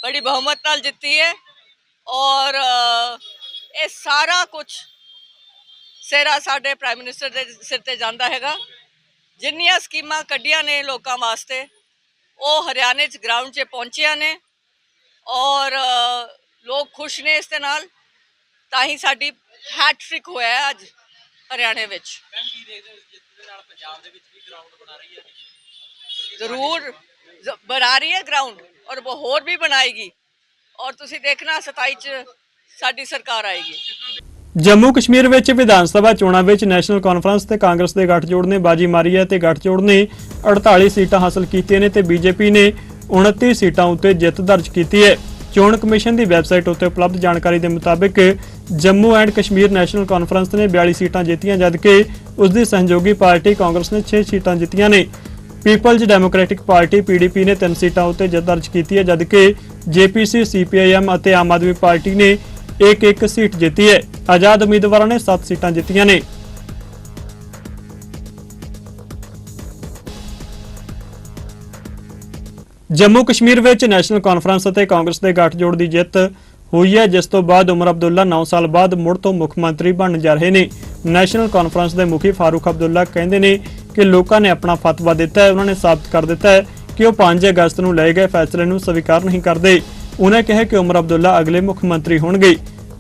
ਬੜੀ ਬਹੁਮਤ ਨਾਲ ਜਿੱਤੀ ਹੈ। ਔਰ ਇਹ ਸਾਰਾ ਕੁਝ ਸਿਰਾ ਸਾਡੇ ਪ੍ਰਾਈਮ ਮਿਨਿਸਟਰ ਦੇ ਸਿਰ ਤੇ ਜਾਂਦਾ ਹੈਗਾ। ਜਿੰਨੀਆਂ ਸਕੀਮਾਂ ਕੱਢੀਆਂ ਨੇ ਲੋਕਾਂ ਵਾਸਤੇ ਉਹ ਹਰਿਆਣੇ 'ਚ ਗਰਾਊਂਡ 'ਚ ਪਹੁੰਚੀਆਂ ਨੇ। ਔਰ ਲੋਕ ਖੁਸ਼ ਨੇ ਇਸ ਦੇ ਨਾਲ। ਤਾਂ ਹੀ ਸਾਡੀ ਹੈਟ੍ਰਿਕ ਹੋਇਆ ਅੱਜ ਹਰਿਆਣੇ ਵਿੱਚ। ਜ਼ਰੂਰ। ਬਣਾ ਰਹੀ ਹੈ ਗਰਾਊਂਡ ਔਰ ਉਹ ਹੋਰ ਵੀ ਬਣਾਏਗੀ। ਔਰ ਤੁਸੀਂ ਦੇਖਣਾ 27 ਚ ਸਾਡੀ ਸਰਕਾਰ ਆਏਗੀ। ਜੰਮੂ ਕਸ਼ਮੀਰ ਵਿੱਚ ਵਿਧਾਨ ਸਭਾ ਚੋਣਾਂ ਵਿੱਚ ਨੈਸ਼ਨਲ ਕਾਨਫਰੰਸ ਤੇ ਕਾਂਗਰਸ ਦੇ ਗੱਠਜੋੜ ਨੇ ਬਾਜੀ ਮਾਰੀ ਹੈ ਤੇ ਗੱਠਜੋੜ ਨੇ 48 ਸੀਟਾਂ ਹਾਸਲ ਕੀਤੀਆਂ ਨੇ ਤੇ ਬੀਜੇਪੀ ਨੇ 29 ਸੀਟਾਂ ਉੱਤੇ ਜਿੱਤ ਦਰਜ ਕੀਤੀ ਹੈ। ਚੋਣ ਕਮਿਸ਼ਨ ਦੀ ਵੈਬਸਾਈਟ ਉੱਤੇ ਉਪਲਬਧ ਜਾਣਕਾਰੀ ਦੇ ਮੁਤਾਬਕ Jammu and Kashmir National Conference ਨੇ 42 ਸੀਟਾਂ ਜਿੱਤੀਆਂ, ਜਦਕਿ ਉਸ ਦੀ ਸਹਿਯੋਗੀ ਪਾਰਟੀ ਕਾਂਗਰਸ ਨੇ 6 ਸੀਟਾਂ ਜਿੱਤੀਆਂ ਨੇ। ਪੀਪਲਜ਼ ਡੈਮੋਕ੍ਰੈਟਿਕ ਪਾਰਟੀ ਪੀਡੀਪੀ ਨੇ 3 ਸੀਟਾਂ ਉੱਤੇ ਜਿੱਤ ਦਰਜ ਕੀਤੀ ਹੈ, ਜਦਕਿ ਜੇਪੀਸੀ ਸੀਪੀਆਈਐਮ ਅਤੇ ਆਮ ਆਦਮੀ ਪਾਰਟੀ ਨੇ ਇੱਕ ਇੱਕ ਸੀਟ ਜਿੱਤੀ ਹੈ। ਆਜ਼ਾਦ ਉਮੀਦਵਾਰਾਂ ਨੇ 7 ਸੀਟਾਂ ਜਿੱਤੀਆਂ ਨੇ। ਜੰਮੂ ਕਸ਼ਮੀਰ ਵਿੱਚ ਨੈਸ਼ਨਲ ਕਾਨਫਰੰਸ ਅਤੇ ਕਾਂਗਰਸ ਦੇ ਗੱਠਜੋੜ ਦੀ ਜਿੱਤ ਹੋਈ ਹੈ, ਜਿਸ ਤੋਂ ਬਾਅਦ ਉਮਰ ਅਬਦੁੱਲਾ 9 ਸਾਲ ਬਾਅਦ ਮੁੜ ਤੋਂ ਮੁੱਖ ਮੰਤਰੀ ਬਣਨ ਜਾ ਰਹੇ ਨੇ। ਨੈਸ਼ਨਲ ਕਾਨਫਰੰਸ ਦੇ ਮੁਖੀ ਫਾਰੂਕ ਅਬਦੁੱਲਾ ਕਹਿੰਦੇ ਨੇ ਕਿ ਲੋਕਾਂ ਨੇ ਆਪਣਾ ਫਤਵਾ ਦਿੱਤਾ ਹੈ, ਉਹਨਾਂ ਨੇ ਸਾਬਤ ਕਰ ਦਿੱਤਾ ਹੈ ਕਿ ਉਹ 5 ਅਗਸਤ ਨੂੰ ਲਏ ਗਏ ਫੈਸਲੇ ਨੂੰ ਸਵੀਕਾਰ ਨਹੀਂ ਕਰਦੇ। ਉਹਨਾਂ ਕਿਹਾ ਕਿ ਉਮਰ ਅਬਦੁੱਲਾ ਅਗਲੇ ਮੁੱਖ ਮੰਤਰੀ ਹੋਣਗੇ।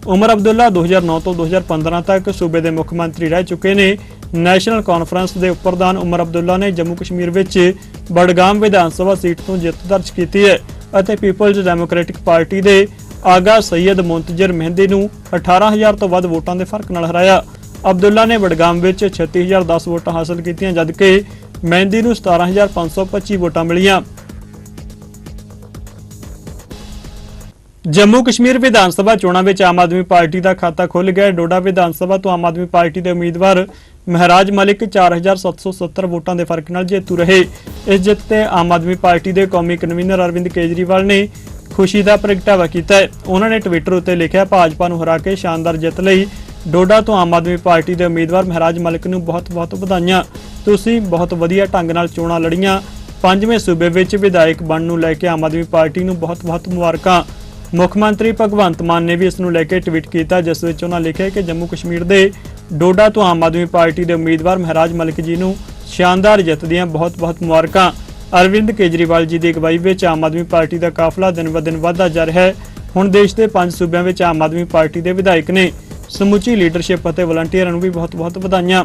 ਉਮਰ ਅਬਦੁੱਲਾ 2009 ਤੋਂ 2015 ਤੱਕ ਸੂਬੇ ਦੇ ਮੁੱਖ ਮੰਤਰੀ ਰਹਿ ਚੁੱਕੇ ਨੇ। ਨੈਸ਼ਨਲ ਕਾਨਫਰੰਸ ਦੇ ਉਪਰਦਾਨ ਉਮਰ ਅਬਦੁੱਲਾ ਨੇ ਜੰਮੂ ਕਸ਼ਮੀਰ ਵਿੱਚ ਬੜਗਾਮ ਵਿਧਾਨ ਸਭਾ ਸੀਟ ਤੋਂ ਜਿੱਤ ਦਰਜ ਕੀਤੀ ਹੈ ਅਤੇ ਪੀਪਲਜ਼ ਡੈਮੋਕ੍ਰੈਟਿਕ ਪਾਰਟੀ ਦੇ ਆਗਾ ਸੈਯਦ ਮੁੰਤਜ਼ਰ ਮਹਿੰਦੀ ਨੂੰ 18000 ਤੋਂ ਵੱਧ ਵੋਟਾਂ ਦੇ ਫ਼ਰਕ ਨਾਲ ਹਰਾਇਆ। ਅਬਦੁੱਲਾ ਨੇ ਬੜਗਾਮ ਵਿੱਚ 36010 ਵੋਟਾਂ ਹਾਸਲ ਕੀਤੀਆਂ, ਜਦਕਿ ਮਹਿੰਦੀ ਨੂੰ 17525 ਵੋਟਾਂ ਮਿਲੀਆਂ। ਜੰਮੂ ਕਸ਼ਮੀਰ ਵਿਧਾਨ ਸਭਾ ਚੋਣਾਂ ਵਿੱਚ ਆਮ ਆਦਮੀ ਪਾਰਟੀ ਦਾ ਖਾਤਾ ਖੁੱਲ ਗਿਆ। ਡੋਡਾ ਵਿਧਾਨ ਸਭਾ ਤੋਂ ਆਮ ਆਦਮੀ ਪਾਰਟੀ ਦੇ ਉਮੀਦਵਾਰ ਮਹਾਰਾਜ ਮਲਿਕ 4770 ਵੋਟਾਂ ਦੇ ਫ਼ਰਕ ਨਾਲ ਜੇਤੂ ਰਹੇ। ਇਸ ਜਿੱਤ ਤੇ ਆਮ ਆਦਮੀ ਪਾਰਟੀ ਦੇ ਕੌਮੀ ਕਨਵੀਨਰ ਅਰਵਿੰਦ ਕੇਜਰੀਵਾਲ ਨੇ ਖੁਸ਼ੀ ਦਾ ਪ੍ਰਗਟਾਵਾ ਕੀਤਾ ਹੈ। ਉਹਨਾਂ ਨੇ ਟਵਿੱਟਰ ਉੱਤੇ ਲਿਖਿਆ, ਭਾਜਪਾ ਨੂੰ ਹਰਾ ਕੇ ਸ਼ਾਨਦਾਰ ਜਿੱਤ ਲਈ ਡੋਡਾ ਤੋਂ ਆਮ ਆਦਮੀ ਪਾਰਟੀ ਦੇ ਉਮੀਦਵਾਰ ਮਹਾਰਾਜ ਮਲਿਕ ਨੂੰ ਬਹੁਤ-ਬਹੁਤ ਵਧਾਈਆਂ। ਤੁਸੀਂ ਬਹੁਤ ਵਧੀਆ ਢੰਗ ਨਾਲ ਚੋਣਾਂ ਲੜੀਆਂ। ਪੰਜਵੇਂ ਸੂਬੇ ਵਿੱਚ ਵਿਧਾਇਕ ਬਣ ਨੂੰ ਲੈ ਕੇ ਆਮ ਆਦਮੀ ਪਾਰਟੀ ਨੂੰ ਬਹੁਤ-ਬਹੁਤ ਮੁਬਾਰਕਾਂ। ਮੁੱਖ ਮੰਤਰੀ ਭਗਵੰਤ ਮਾਨ ਨੇ ਵੀ ਇਸ ਨੂੰ ਲੈ ਕੇ ਟਵੀਟ ਕੀਤਾ, ਜਿਸ ਵਿੱਚ ਉਹਨਾਂ ਲਿਖਿਆ ਕਿ ਜੰਮੂ ਕਸ਼ਮੀਰ ਦੇ ਡੋਡਾ ਤੋਂ ਆਮ ਆਦਮੀ ਪਾਰਟੀ ਦੇ ਉਮੀਦਵਾਰ ਮਹਾਰਾਜ ਮਲਿਕ ਜੀ ਨੂੰ ਸ਼ਾਨਦਾਰ ਜਿੱਤ ਦੀਆਂ ਬਹੁਤ-ਬਹੁਤ ਮੁਬਾਰਕਾਂ। ਅਰਵਿੰਦ ਕੇਜਰੀਵਾਲ ਜੀ ਦੀ ਅਗਵਾਈ ਵਿੱਚ ਆਮ ਆਦਮੀ ਪਾਰਟੀ ਦਾ ਕਾਫਲਾ ਦਿਨ-ਬ-ਦਿਨ ਵਧਦਾ ਜਾ ਰਿਹਾ ਹੈ। ਹੁਣ ਦੇਸ਼ ਦੇ ਪੰਜ ਸੂਬਿਆਂ ਵਿੱਚ ਆਮ ਆਦਮੀ ਪਾਰਟੀ ਦੇ ਵਿਧਾਇਕ ਨੇ ਸਮੁੱਚੀ ਲੀਡਰਸ਼ਿਪ ਅਤੇ ਵਲੰਟੀਅਰਾਂ ਨੂੰ ਵੀ ਬਹੁਤ-ਬਹੁਤ ਵਧਾਈਆਂ।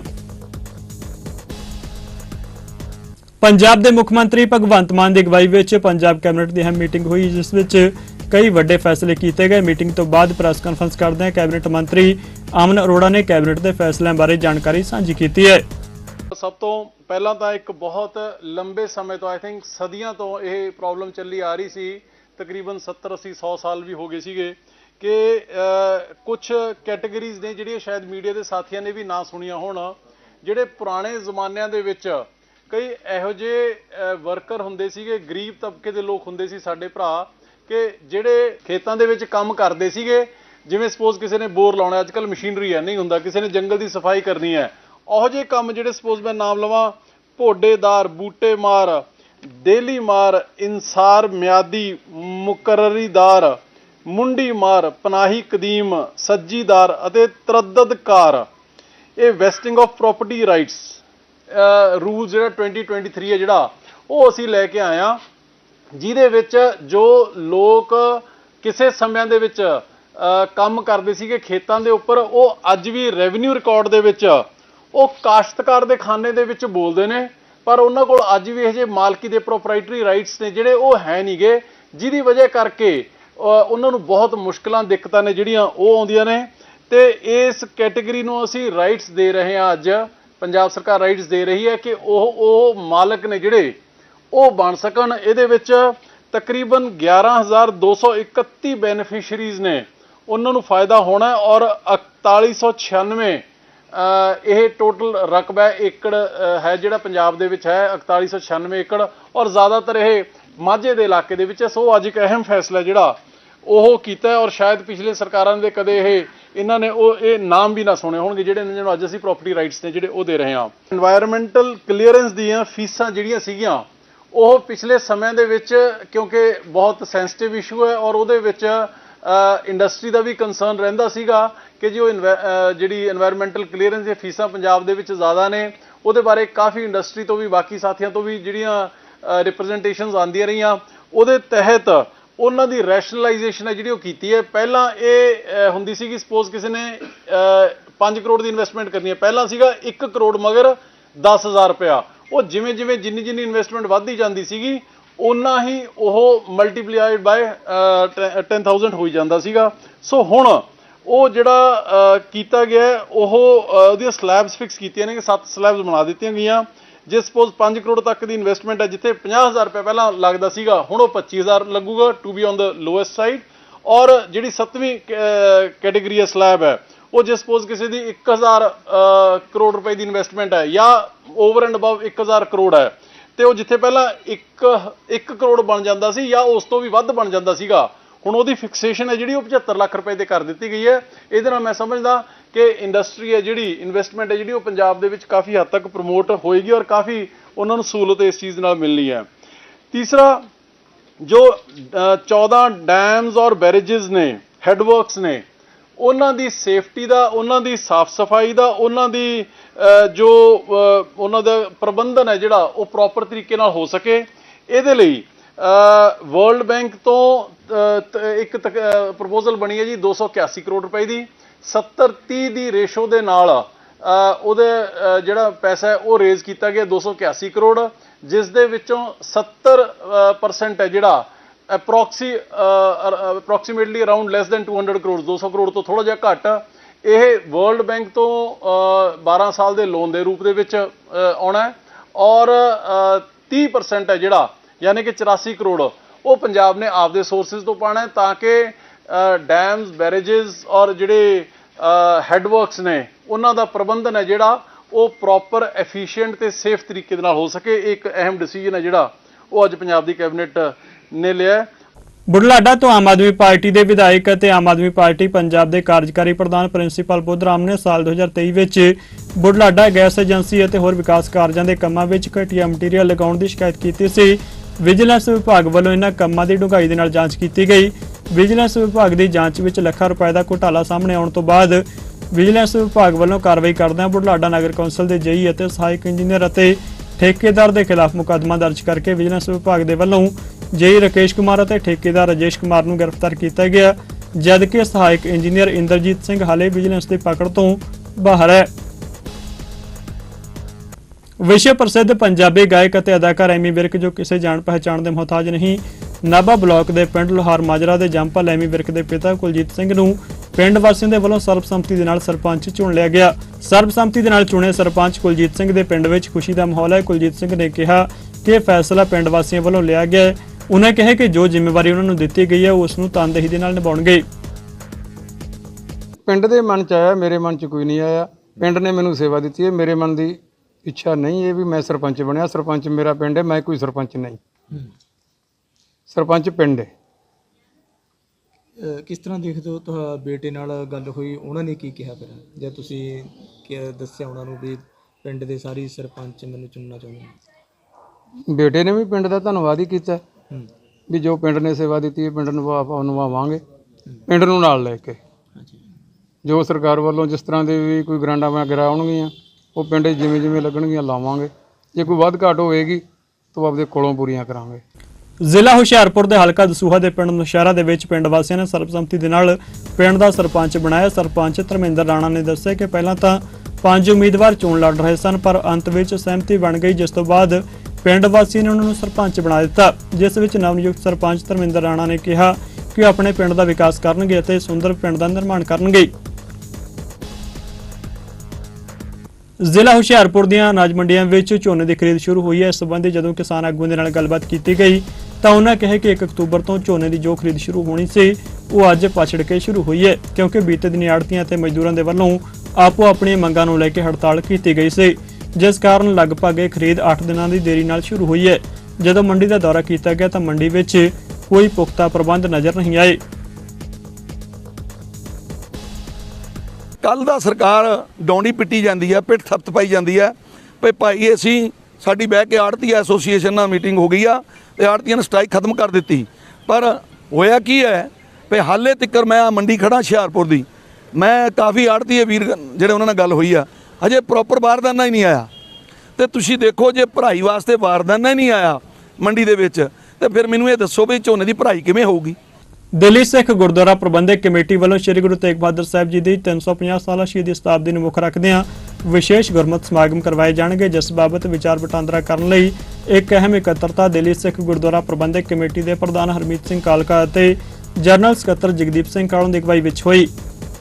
ਪੰਜਾਬ ਦੇ ਮੁੱਖ ਮੰਤਰੀ ਭਗਵੰਤ ਮਾਨ ਦੀ ਅਗਵਾਈ ਵਿੱਚ ਪੰਜਾਬ ਕੈਬਨਿਟ ਦੀ ਅਹਿਮ ਮੀਟਿੰਗ ਹੋਈ, ਜਿਸ ਵਿੱਚ ਕਈ ਵੱਡੇ ਫੈਸਲੇ ਕੀਤੇ ਗਏ। ਮੀਟਿੰਗ ਤੋਂ ਬਾਅਦ ਪ੍ਰੈਸ ਕਾਨਫਰੰਸ ਕਰਦਿਆਂ ਕੈਬਨਿਟ ਮੰਤਰੀ ਅਮਨ ਅਰੋੜਾ ਨੇ ਕੈਬਨਿਟ ਦੇ ਫੈਸਲਿਆਂ ਬਾਰੇ ਜਾਣਕਾਰੀ ਸਾਂਝੀ ਕੀਤੀ ਹੈ। ਸਭ ਤੋਂ ਪਹਿਲਾਂ ਤਾਂ ਇੱਕ ਬਹੁਤ ਲੰਬੇ ਸਮੇਂ ਤੋਂ ਆਈ ਥਿੰਕ ਸਦੀਆਂ ਤੋਂ ਇਹ ਪ੍ਰੋਬਲਮ ਚੱਲੀ ਆ ਰਹੀ ਸੀ। ਤਕਰੀਬਨ 70 80 100 ਸਾਲ ਵੀ ਹੋ ਗਏ ਸੀਗੇ। ਕਿ ਕੁਝ ਕੈਟਾਗਰੀਜ਼ ਨੇ ਜਿਹੜੀਆਂ ਸ਼ਾਇਦ ਮੀਡੀਆ ਦੇ ਸਾਥੀਆਂ ਨੇ ਵੀ ਨਾ ਸੁਣੀਆਂ ਹੋਣ, ਜਿਹੜੇ ਪੁਰਾਣੇ ਜ਼ਮਾਨਿਆਂ ਦੇ ਵਿੱਚ ਕਈ ਇਹੋ ਜਿਹੇ ਵਰਕਰ ਹੁੰਦੇ ਸੀਗੇ, ਗਰੀਬ ਤਬਕੇ ਦੇ ਲੋਕ ਹੁੰਦੇ ਸੀ ਸਾਡੇ ਭਰਾ, ਕਿ ਜਿਹੜੇ ਖੇਤਾਂ ਦੇ ਵਿੱਚ ਕੰਮ ਕਰਦੇ ਸੀਗੇ, ਜਿਵੇਂ ਸਪੋਜ਼ ਕਿਸੇ ਨੇ ਬੋਰ ਲਾਉਣਾ ਅੱਜ ਕੱਲ ਮਸ਼ੀਨਰੀ ਹੈ, ਨਹੀਂ ਹੁੰਦਾ, ਕਿਸੇ ਨੇ ਜੰਗਲ ਦੀ ਸਫ਼ਾਈ ਕਰਨੀ ਹੈ, ਉਹੋ ਜਿਹੇ ਕੰਮ ਜਿਹੜੇ ਸਪੋਜ਼ ਮੈਂ ਨਾਮ ਲਵਾਂ, ਭੋਡੇਦਾਰ, ਬੂਟੇ ਮਾਰ, ਦੇਲੀ ਮਾਰ, ਇਨਸਾਰ, ਮਿਆਦੀ, ਮੁਕਰਰੀਦਾਰ ਮੁੰਡੀ ਮਾਰ, ਪਨਾਹੀ ਕਦੀਮ, ਸੱਜੀਦਾਰ ਅਤੇ ਤਰੱਦਦਕਾਰ। ਇਹ vesting of property rights. Rule ਜਿਹੜਾ 2023 ਹੈ ਜਿਹੜਾ, ਉਹ ਅਸੀਂ ਲੈ ਕੇ ਆਏ ਆ ਜਿਹਦੇ ਵਿੱਚ ਜੋ ਲੋਕ ਕਿਸੇ ਸਮਿਆਂ ਦੇ ਵਿੱਚ ਕੰਮ ਕਰਦੇ ਸੀਗੇ ਖੇਤਾਂ ਦੇ ਉੱਪਰ, ਉਹ ਅੱਜ ਵੀ ਰੈਵਨਿਊ ਰਿਕਾਰਡ ਦੇ ਵਿੱਚ, ਉਹ ਕਾਸ਼ਤਕਾਰ ਦੇ ਖਾਨੇ ਦੇ ਵਿੱਚ ਬੋਲਦੇ ਨੇ, ਪਰ ਉਹਨਾਂ ਕੋਲ ਅੱਜ ਵੀ ਇਹ ਜੇ ਮਾਲਕੀ ਦੇ ਪ੍ਰੋਪਰਾਈਟਰੀ ਰਾਈਟਸ ਨੇ ਜਿਹੜੇ ਉਹ ਹੈ ਨਹੀਂਗੇ ਜਿਹਦੀ ਵਜ੍ਹਾ ਕਰਕੇ ਉਹਨਾਂ ਨੂੰ ਬਹੁਤ ਮੁਸ਼ਕਲਾਂ ਦਿੱਕਤਾਂ ਨੇ ਜਿਹੜੀਆਂ ਉਹ ਆਉਂਦੀਆਂ ਨੇ। ਤੇ ਇਸ ਕੈਟੇਗਰੀ ਨੂੰ ਅਸੀਂ ਰਾਈਟਸ ਦੇ ਰਹੇ ਹਾਂ ਅੱਜ। ਪੰਜਾਬ ਸਰਕਾਰ ਰਾਈਟਸ ਦੇ ਰਹੀ ਹੈ ਕਿ ਉਹ ਉਹ ਮਾਲਕ ਨੇ ਜਿਹੜੇ ਉਹ ਬਣ ਸਕਣ। ਇਹਦੇ ਵਿੱਚ ਤਕਰੀਬਨ 11231 ਬੈਨੀਫੀਸ਼ੀਅਰੀਜ਼ ਨੇ। ਉਹਨਾਂ ਨੂੰ ਫਾਇਦਾ ਹੋਣਾ ਹੈ ਔਰ 4196 ਅ, ਇਹ ਟੋਟਲ ਰਕਬਾ ਹੈ, ਏਕੜ ਹੈ ਜਿਹੜਾ ਪੰਜਾਬ ਦੇ ਵਿੱਚ ਹੈ 4196 ਏਕੜ। ਔਰ ਜ਼ਿਆਦਾਤਰ ਇਹ ਮਾਝੇ ਦੇ ਇਲਾਕੇ ਦੇ ਵਿੱਚ ਹੈ। ਸੋ ਅੱਜ ਇੱਕ ਅਹਿਮ ਫੈਸਲਾ ਜਿਹੜਾ ਉਹ ਕੀਤਾ ਔਰ ਸ਼ਾਇਦ ਪਿਛਲੇ ਸਰਕਾਰਾਂ ਦੇ ਕਦੇ ਇਹ, ਇਹਨਾਂ ਨੇ ਉਹ, ਇਹ ਨਾਮ ਵੀ ਨਾ ਸੁਣੇ ਹੋਣਗੇ ਜਿਹੜੇ ਇਹਨਾਂ ਨੂੰ ਅੱਜ ਅਸੀਂ ਪ੍ਰਾਪਰਟੀ ਰਾਈਟਸ ਨੇ, ਜਿਹੜੇ ਉਹ ਦੇ ਰਹੇ ਹਾਂ। এনवायरमेंटल ਕਲੀਅਰੈਂਸ ਦੀਆਂ ਫੀਸਾਂ ਜਿਹੜੀਆਂ ਸੀਗੀਆਂ, ਉਹ ਪਿਛਲੇ ਸਮਿਆਂ ਦੇ ਵਿੱਚ ਕਿਉਂਕਿ ਬਹੁਤ ਸੈਂਸਿਟਿਵ ਇਸ਼ੂ ਹੈ ਔਰ ਉਹਦੇ ਵਿੱਚ ਇੰਡਸਟਰੀ ਦਾ ਵੀ ਕੰਸਰਨ ਰਹਿੰਦਾ ਸੀਗਾ ਕਿ ਜੀ ਉਹ ਜਿਹੜੀ এনवायरमेंटल ਕਲੀਅਰੈਂਸ ਦੀਆਂ ਫੀਸਾਂ ਪੰਜਾਬ ਦੇ ਵਿੱਚ ਜ਼ਿਆਦਾ ਨੇ, ਉਹਦੇ ਬਾਰੇ ਕਾਫੀ ਇੰਡਸਟਰੀ ਤੋਂ ਵੀ, ਬਾਕੀ ਸਾਥੀਆਂ ਤੋਂ ਵੀ ਜਿਹੜੀਆਂ ਰਿਪਰੈਜ਼ੈਂਟੇਸ਼ਨਸ ਆਉਂਦੀਆਂ ਰਹੀਆਂ। ਉਹਦੇ ਤਹਿਤ ਉਹਨਾਂ ਦੀ ਰੈਸ਼ਨਲਾਈਜੇਸ਼ਨ ਹੈ ਜਿਹੜੀ ਉਹ ਕੀਤੀ ਹੈ। ਪਹਿਲਾਂ ਇਹ ਹੁੰਦੀ ਸੀ ਕਿ ਸਪੋਜ਼ ਕਿਸੇ ਨੇ 5 ਕਰੋੜ ਦੀ ਇਨਵੈਸਟਮੈਂਟ ਕਰਨੀ ਹੈ। ਪਹਿਲਾਂ ਸੀਗਾ 1 ਕਰੋੜ ਮਗਰ 10000 ਰੁਪਇਆ। ਉਹ ਜਿਵੇਂ ਜਿਵੇਂ ਜਿੰਨੀ ਜਿੰਨੀ ਇਨਵੈਸਟਮੈਂਟ ਵੱਧਦੀ ਜਾਂਦੀ ਸੀਗੀ ਉਨਾ ਹੀ ਉਹ ਮਲਟੀਪਲਾਈਡ ਬਾਈ 10000 ਹੋਈ ਜਾਂਦਾ ਸੀਗਾ। ਸੋ ਹੁਣ ਉਹ ਜਿਹੜਾ ਕੀਤਾ ਗਿਆ ਉਹ ਉਹਦੀਆਂ ਸਲੈਬਸ ਫਿਕਸ ਕੀਤੀਆਂ ਨੇ ਕਿ 7 ਸਲੈਬਸ ਬਣਾ ਦਿੱਤੀਆਂ ਗਈਆਂ। ਜੇ ਸਪੋਜ਼ 5 ਕਰੋੜ ਤੱਕ ਦੀ ਇਨਵੈਸਟਮੈਂਟ ਹੈ ਜਿੱਥੇ 50000 ਰੁਪਏ ਪਹਿਲਾਂ ਲੱਗਦਾ ਸੀਗਾ ਹੁਣ ਉਹ 25000 ਲੱਗੂਗਾ to be on the lowest side ਔਰ ਜਿਹੜੀ 7ਵੀਂ ਕੈਟਾਗਰੀ ਹੈ ਸਲੈਬ ਹੈ ਉਹ ਜੇ ਸਪੋਜ਼ ਕਿਸੇ ਦੀ 1000 ਅ, ਕਰੋੜ ਰੁਪਏ ਦੀ ਇਨਵੈਸਟਮੈਂਟ ਹੈ ਜਾਂ ਓਵਰ ਐਂਡ ਅਬਵ 1000 ਕਰੋੜ ਹੈ ਤੇ ਉਹ ਜਿੱਥੇ ਪਹਿਲਾਂ 1 1 ਕਰੋੜ ਬਣ ਜਾਂਦਾ ਸੀ ਜਾਂ ਉਸ ਤੋਂ ਵੀ ਵੱਧ ਬਣ ਜਾਂਦਾ ਸੀਗਾ ਹੁਣ ਉਹਦੀ ਫਿਕਸੇਸ਼ਨ ਹੈ ਜਿਹੜੀ ਉਹ 75 ਲੱਖ ਰੁਪਏ ਤੇ ਕਰ ਦਿੱਤੀ ਗਈ ਹੈ। ਇਹਦੇ ਨਾਲ ਮੈਂ ਸਮਝਦਾ ਕਿ ਇੰਡਸਟਰੀ ਹੈ ਜਿਹੜੀ ਇਨਵੈਸਟਮੈਂਟ ਹੈ ਜਿਹੜੀ ਉਹ ਪੰਜਾਬ ਦੇ ਵਿੱਚ ਕਾਫੀ ਹੱਦ ਤੱਕ ਪ੍ਰਮੋਟ ਹੋਏਗੀ ਔਰ ਕਾਫੀ ਉਹਨਾਂ ਨੂੰ ਸਹੂਲਤ ਇਸ ਚੀਜ਼ ਨਾਲ ਮਿਲਣੀ ਹੈ। ਤੀਸਰਾ ਜੋ ਅ, 14 ਡੈਮਸ ਔਰ ਬੈਰੇजेस ਨੇ ਹੈਡਵਰਕਸ ਨੇ ਉਹਨਾਂ ਦੀ ਸੇਫਟੀ ਦਾ ਉਹਨਾਂ ਦੀ ਸਾਫ਼ ਸਫ਼ਾਈ ਦਾ ਉਹਨਾਂ ਦੀ ਜੋ ਉਹਨਾਂ ਦਾ ਪ੍ਰਬੰਧਨ ਹੈ ਜਿਹੜਾ ਉਹ ਪ੍ਰੋਪਰ ਤਰੀਕੇ ਨਾਲ ਹੋ ਸਕੇ। ਇਹਦੇ ਲਈ ਵਰਲਡ ਬੈਂਕ ਤੋਂ ਅ, ਤ- ਇੱਕ ਪ੍ਰਪੋਜ਼ਲ ਬਣੀ ਹੈ ਜੀ 281 ਕਰੋੜ ਰੁਪਏ ਦੀ। 70 30 ਦੀ ਰੇਸ਼ੋ ਦੇ ਨਾਲ ਉਹਦੇ ਜਿਹੜਾ ਪੈਸਾ ਉਹ ਰੇਜ਼ ਕੀਤਾ ਗਿਆ 281 ਕਰੋੜ ਜਿਸ ਦੇ ਵਿੱਚੋਂ 70% ਹੈ ਜਿਹੜਾ ਅਪਰੋਕਸੀ approximately around less than 200 crore 200 crore ਤੋਂ ਥੋੜਾ ਜਿਹਾ ਘੱਟ ਇਹ ਵਰਲਡ ਬੈਂਕ ਤੋਂ ਅ, 12 ਸਾਲ ਦੇ ਲੋਨ ਦੇ ਰੂਪ ਦੇ ਵਿੱਚ ਆਉਣਾ ਹੈ ਔਰ ਅ, 30% ਹੈ ਜਿਹੜਾ ਯਾਨੀ ਕਿ 84 ਕਰੋੜ ਉਹ ਪੰਜਾਬ ਨੇ ਆਪਦੇ ਸੋਰਸਸ ਤੋਂ ਪਾਣਾ ਹੈ ਤਾਂ ਕਿ ਡੈਮਸ ਬੈਰੇजेस ਔਰ ਜਿਹੜੇ ਹੈਡਵਰਕਸ ਨੇ, ਉਹਨਾਂ ਦਾ ਪ੍ਰਬੰਧਨ ਹੈ ਜਿਹੜਾ ਉਹ ਪ੍ਰੋਪਰ ਐਫੀਸ਼ੀਐਂਟ ਤੇ ਸੇਫ ਤਰੀਕੇ ਦੇ ਨਾਲ ਹੋ ਸਕੇ। ਇੱਕ ਅਹਿਮ ਡਿਸੀਜਨ ਹੈ ਜਿਹੜਾ ਉਹ ਅੱਜ ਪੰਜਾਬ ਦੀ ਕੈਬਨਿਟ ਨੇ ਲਿਆ ਬੁਢਲਾਡਾ ਤੋਂ ਆਮ ਆਦਮੀ ਪਾਰਟੀ ਦੇ ਵਿਧਾਇਕ ਅਤੇ ਆਮ ਆਦਮੀ ਪਾਰਟੀ ਪੰਜਾਬ ਦੇ ਕਾਰਜਕਾਰੀ ਪ੍ਰਧਾਨ ਪ੍ਰਿੰਸੀਪਲ ਬੁੱਧਰਾਮ ਨੇ ਸਾਲ 2023 ਵਿੱਚ ਬੁਢਲਾਡਾ ਗੈਸ ਏਜੰਸੀ ਅਤੇ ਹੋਰ ਵਿਕਾਸ ਕਾਰਜਾਂ ਦੇ ਕੰਮਾਂ ਵਿੱਚ ਘਟੀਆ ਮਟੀਰੀਅਲ ਲਗਾਉਣ ਦੀ ਸ਼ਿਕਾਇਤ ਕੀਤੀ ਸੀ। ਵਿਜੀਲੈਂਸ ਵਿਭਾਗ ਵੱਲੋਂ ਇਹਨਾਂ ਕੰਮਾਂ ਦੀ ਡੂੰਘਾਈ ਦੇ ਨਾਲ ਜਾਂਚ ਕੀਤੀ ਗਈ। ਵਿਜੀਲੈਂਸ ਵਿਭਾਗ ਦੀ ਜਾਂਚ ਵਿੱਚ ਲੱਖਾਂ ਰੁਪਏ ਦਾ ਘੁਟਾਲਾ ਸਾਹਮਣੇ ਆਉਣ ਤੋਂ ਬਾਅਦ ਵਿਜੀਲੈਂਸ ਵਿਭਾਗ ਵੱਲੋਂ ਕਾਰਵਾਈ ਕਰਦਿਆਂ ਬੁਢਲਾਡਾ ਨਗਰ ਕੌਂਸਲ ਦੇ ਜਈ ਅਤੇ ਸਹਾਇਕ ਇੰਜੀਨੀਅਰ ਅਤੇ ਠੇਕੇਦਾਰ ਦੇ ਖਿਲਾਫ ਮੁਕੱਦਮਾ ਦਰਜ ਕਰਕੇ ਵਿਜੀਲੈਂਸ ਵਿਭਾਗ ਦੇ ਵੱਲੋਂ ਜੇਈ ਰਕੇਸ਼ ਕੁਮਾਰ ਅਤੇ ਠੇਕੇਦਾਰ ਰਜੇਸ਼ ਕੁਮਾਰ ਨੂੰ ਗ੍ਰਿਫਤਾਰ ਕੀਤਾ ਗਿਆ, ਜਦਕਿ ਸਹਾਇਕ ਇੰਜੀਨੀਅਰ ਇੰਦਰਜੀਤ ਸਿੰਘ ਹਾਲੇ ਵਿਜੀਲੈਂਸ ਦੀ ਪਕੜ ਤੋਂ ਬਾਹਰ ਹੈ। ਵਿਸ਼ਵ ਪ੍ਰਸਿੱਧ ਪੰਜਾਬੀ ਗਾਇਕ ਅਤੇ ਅਦਾਕਾਰ ਐਮੀ ਵਿਰਕ, ਜੋ ਕਿਸੇ ਜਾਣ ਪਹਿਚਾਣ ਦੇ ਮੁਹਤਾਜ ਨਹੀਂ ਨਾਭਾ ਬਲਾਕ ਦੇ ਪਿੰਡ ਲੋਹਾਰ ਮਾਜਰਾ ਦੇ ਜੰਪਾ ਲੈਮੀ ਵਿਰਕ ਦੇ ਪਿਤਾ ਕੁਲਜੀਤ ਸਿੰਘ ਨੂੰ ਪਿੰਡ ਵਾਸੀਆਂ ਦੇ ਵੱਲੋਂ ਸਰਬਸੰਮਤੀ ਦੇ ਨਾਲ ਸਰਪੰਚ ਚੁਣ ਲਿਆ ਗਿਆ। ਸਰਬਸੰਮਤੀ ਦੇ ਨਾਲ ਚੁਣੇ ਸਰਪੰਚ ਕੁਲਜੀਤ ਸਿੰਘ ਦੇ ਪਿੰਡ ਵਿੱਚ ਖੁਸ਼ੀ ਦਾ ਮਾਹੌਲ ਹੈ। ਕੁਲਜੀਤ ਸਿੰਘ ਨੇ ਕਿਹਾ ਕਿ ਇਹ ਫੈਸਲਾ ਪਿੰਡ ਵਾਸੀਆਂ ਵੱਲੋਂ ਲਿਆ ਗਿਆ ਹੈ। ਉਹਨਾਂ ਕਿਹਾ ਕਿ ਜੋ ਜ਼ਿੰਮੇਵਾਰੀ ਉਹਨਾਂ ਨੂੰ ਦਿੱਤੀ ਗਈ ਹੈ ਉਸ ਨੂੰ ਤਨਦੇਹੀ ਦੇ ਨਾਲ ਨਿਭਾਉਣਗੇ। ਪਿੰਡ ਦੇ ਮਨ ਚ ਆਇਆ, ਮੇਰੇ ਮਨ ਚ ਕੋਈ ਨਹੀਂ ਆਇਆ। ਪਿੰਡ ਨੇ ਮੈਨੂੰ ਸੇਵਾ ਦਿੱਤੀ ਹੈ। ਮੇਰੇ ਮਨ ਦੀ ਇੱਛਾ ਨਹੀਂ ਇਹ ਵੀ ਮੈਂ ਸਰਪੰਚ ਬਣਿਆ। ਸਰਪੰਚ ਮੇਰਾ ਪਿੰਡ ਹੈ, ਮੈਂ ਕੋਈ ਸਰਪੰਚ ਨਹੀਂ। ਸਰਪੰਚ ਪਿੰਡ ਹੈ। ਅਹ ਕਿਸ ਤਰ੍ਹਾਂ ਦੇਖਦੇ ਹੋ ਤੁਹਾਡਾ ਬੇਟੇ ਨਾਲ ਗੱਲ ਹੋਈ? ਉਹਨਾਂ ਨੇ ਕੀ ਕਿਹਾ ਫਿਰ? ਜਦ ਤੁਸੀਂ ਕਿ ਦੱਸਿਆ ਉਹਨਾਂ ਨੂੰ ਵੀ ਪਿੰਡ ਦੇ ਸਾਰੀ ਸਰਪੰਚ ਮੈਨੂੰ ਚੁਣਨਾ ਚਾਹੁੰਦੇ ਨੇ? ਬੇਟੇ ਨੇ ਵੀ ਪਿੰਡ ਦਾ ਧੰਨਵਾਦ ਹੀ ਕੀਤਾ। ਹੂੰ। ਵੀ ਜੋ ਪਿੰਡ ਨੇ ਸੇਵਾ ਦਿੱਤੀ ਹੈ ਪਿੰਡ ਨੂੰ ਆਪਾਂ ਨਿਭਾਵਾਂਗੇ ਪਿੰਡ ਨੂੰ ਨਾਲ ਲੈ ਕੇ। ਜੋ। ਸਰਕਾਰ ਵੱਲੋਂ ਜਿਸ ਤਰ੍ਹਾਂ ਦੇ ਵੀ ਕੋਈ ਗ੍ਰਾਂਟਾਂ ਵਗੈਰਾ ਆਉਣਗੀਆਂ ਉਹ ਪਿੰਡ 'ਚ ਜਿਵੇਂ ਜਿਵੇਂ ਲੱਗਣਗੀਆਂ ਲਾਵਾਂਗੇ। ਜੇ ਕੋਈ ਵੱਧ ਘਾਟ ਹੋਏਗੀ ਤਾਂ ਉਹ ਆਪਦੇ ਕੋਲੋਂ ਪੂਰੀਆਂ ਕਰਾਂਗੇ। ਜ਼ਿਲ੍ਹਾ ਹੁਸ਼ਿਆਰਪੁਰ ਦੇ ਹਲਕਾ ਦਸੂਹਾ ਦੇ ਪਿੰਡ ਨੌਸ਼ਹਿਰਾ ਦੇ ਵਿੱਚ ਪਿੰਡ ਵਾਸੀਆਂ ਨੇ ਸਰਬਸੰਮਤੀ ਦੇ ਨਾਲ ਪਿੰਡ ਦਾ ਸਰਪੰਚ ਬਣਾਇਆ। ਸਰਪੰਚ ਧਰਮਿੰਦਰ ਰਾਣਾ ਨੇ ਦੱਸਿਆ ਕਿ ਪਹਿਲਾਂ ਤਾਂ ਪੰਜ ਉਮੀਦਵਾਰ ਚੋਣ ਲੜ ਰਹੇ ਸਨ, ਪਰ ਅੰਤ ਵਿੱਚ ਸਹਿਮਤੀ ਬਣ ਗਈ, ਜਿਸ ਤੋਂ ਬਾਅਦ ਪਿੰਡ ਵਾਸੀਆਂ ਨੇ ਉਹਨਾਂ ਨੂੰ ਸਰਪੰਚ ਬਣਾ ਦਿੱਤਾ। ਜਿਸ ਵਿੱਚ ਨਵਨਿਯੁਕਤ ਸਰਪੰਚ ਧਰਮਿੰਦਰ ਰਾਣਾ ਨੇ ਕਿਹਾ ਕਿ ਉਹ ਆਪਣੇ ਪਿੰਡ ਦਾ ਵਿਕਾਸ ਕਰਨਗੇ ਅਤੇ ਸੁੰਦਰ ਪਿੰਡ ਦਾ ਨਿਰਮਾਣ ਕਰਨਗੇ। ਜ਼ਿਲ੍ਹਾ ਹੁਸ਼ਿਆਰਪੁਰ ਦੀਆਂ ਅਨਾਜ ਮੰਡੀਆਂ ਵਿੱਚ ਝੋਨੇ ਦੀ ਖਰੀਦ ਸ਼ੁਰੂ ਹੋਈ ਹੈ। ਇਸ ਸੰਬੰਧੀ ਜਦੋਂ ਕਿਸਾਨ ਆਗੂਆਂ ਦੇ ਨਾਲ ਗੱਲਬਾਤ ਕੀਤੀ ਗਈ ਤਾਂ ਉਹਨਾਂ ਕਿਹਾ ਕਿ 1 ਅਕਤੂਬਰ ਤੋਂ ਝੋਨੇ ਦੀ ਜੋ ਖਰੀਦ ਸ਼ੁਰੂ ਹੋਣੀ ਸੀ, ਉਹ ਅੱਜ ਪਛੜ ਕੇ ਸ਼ੁਰੂ ਹੋਈ ਹੈ, ਕਿਉਂਕਿ ਬੀਤੇ ਦਿਨੀ ਆੜਤੀਆਂ ਤੇ ਮਜ਼ਦੂਰਾਂ ਦੇ ਵੱਲੋਂ ਆਪੋ ਆਪਣੀਆਂ ਮੰਗਾਂ ਨੂੰ ਲੈ ਕੇ ਹੜਤਾਲ ਕੀਤੀ ਗਈ ਸੀ, ਜਿਸ ਕਾਰਨ ਲਗਭਗ ਇਹ ਖਰੀਦ 8 ਦਿਨਾਂ ਦੀ ਦੇਰੀ ਨਾਲ ਸ਼ੁਰੂ ਹੋਈ ਹੈ। ਜਦੋਂ ਮੰਡੀ ਦਾ ਦੌਰਾ ਕੀਤਾ ਗਿਆ ਤਾਂ ਮੰਡੀ ਵਿੱਚ ਕੋਈ ਪੁਖਤਾ ਪ੍ਰਬੰਧ ਨਜ਼ਰ ਨਹੀਂ ਆਏ। ਕੱਲ ਦਾ ਸਰਕਾਰ ਡੌਂਡੀ ਪਿੱਟੀ ਜਾਂਦੀ ਹੈ, ਪਿੱਠ ਥਪਤ ਪਾਈ ਜਾਂਦੀ ਹੈ, ਵੀ ਭਾਈ ਅਸੀਂ ਸਾਡੀ ਬਹਿ ਕੇ ਆੜਤੀ ਐਸੋਸੀਏਸ਼ਨ ਨਾਲ ਮੀਟਿੰਗ ਹੋ ਗਈ ਆ ਤੇ ਆੜਤੀਆਂ ਨੇ ਸਟ੍ਰਾਈਕ ਖਤਮ ਕਰ ਦਿੱਤੀ। ਪਰ ਹੋਇਆ ਕੀ ਹੈ ਵੀ ਹਾਲੇ ਤੱਕਰ ਮੈਂ ਆ ਮੰਡੀ ਖੜਾ ਹੁਸ਼ਿਆਰਪੁਰ ਦੀ। ਮੈਂ ਕਾਫੀ ਆੜਤੀ ਵੀਰ ਜਿਹੜੇ ਉਹਨਾਂ ਨਾਲ ਗੱਲ ਹੋਈ ਆ। ਹਜੇ ਪ੍ਰੋਪਰ ਬਾਰਦਾਨਾ ਹੀ ਨਹੀਂ ਆਇਆ। ਤੇ ਤੁਸੀਂ ਦੇਖੋ ਜੇ ਭਰਾਈ ਵਾਸਤੇ ਬਾਰਦਾਨਾ ਹੀ ਨਹੀਂ ਆਇਆ ਮੰਡੀ ਦੇ ਵਿੱਚ, ਤੇ ਫਿਰ ਮੈਨੂੰ ਇਹ ਦੱਸੋ ਵੀ ਝੋਨੇ ਦੀ ਭਰਾਈ ਕਿਵੇਂ ਹੋਊਗੀ? ਦਿੱਲੀ ਸਿੱਖ ਗੁਰਦੁਆਰਾ ਪ੍ਰਬੰਧਕ ਕਮੇਟੀ ਵੱਲੋਂ ਸ੍ਰੀ ਗੁਰੂ ਤੇਗ ਬਹਾਦਰ ਸਾਹਿਬ ਜੀ ਦੀ 350 ਸਾਲਾ ਸ਼ਹੀਦੀ ਸ਼ਤਾਬਦੀ ਨੂੰ ਮੁੱਖ ਰੱਖਦੇ ਰੱਖਦਿਆਂ ਵਿਸ਼ੇਸ਼ ਗੁਰਮਤਿ ਸਮਾਗਮ ਕਰਵਾਏ ਜਾਣਗੇ, ਜਿਸ ਬਾਬਤ ਵਿਚਾਰ ਵਟਾਂਦਰਾ ਕਰਨ ਲਈ ਇੱਕ ਅਹਿਮ ਇਕੱਤਰਤਾ ਦਿੱਲੀ ਸਿੱਖ ਗੁਰਦੁਆਰਾ ਪ੍ਰਬੰਧਕ ਕਮੇਟੀ ਦੇ ਪ੍ਰਧਾਨ ਹਰਮੀਤ ਸਿੰਘ ਕਾਲਕਾ ਅਤੇ ਜਨਰਲ ਸਕੱਤਰ ਜਗਦੀਪ ਸਿੰਘ ਕਾਲੋਂ ਦੀ ਅਗਵਾਈ ਵਿੱਚ ਹੋਈ।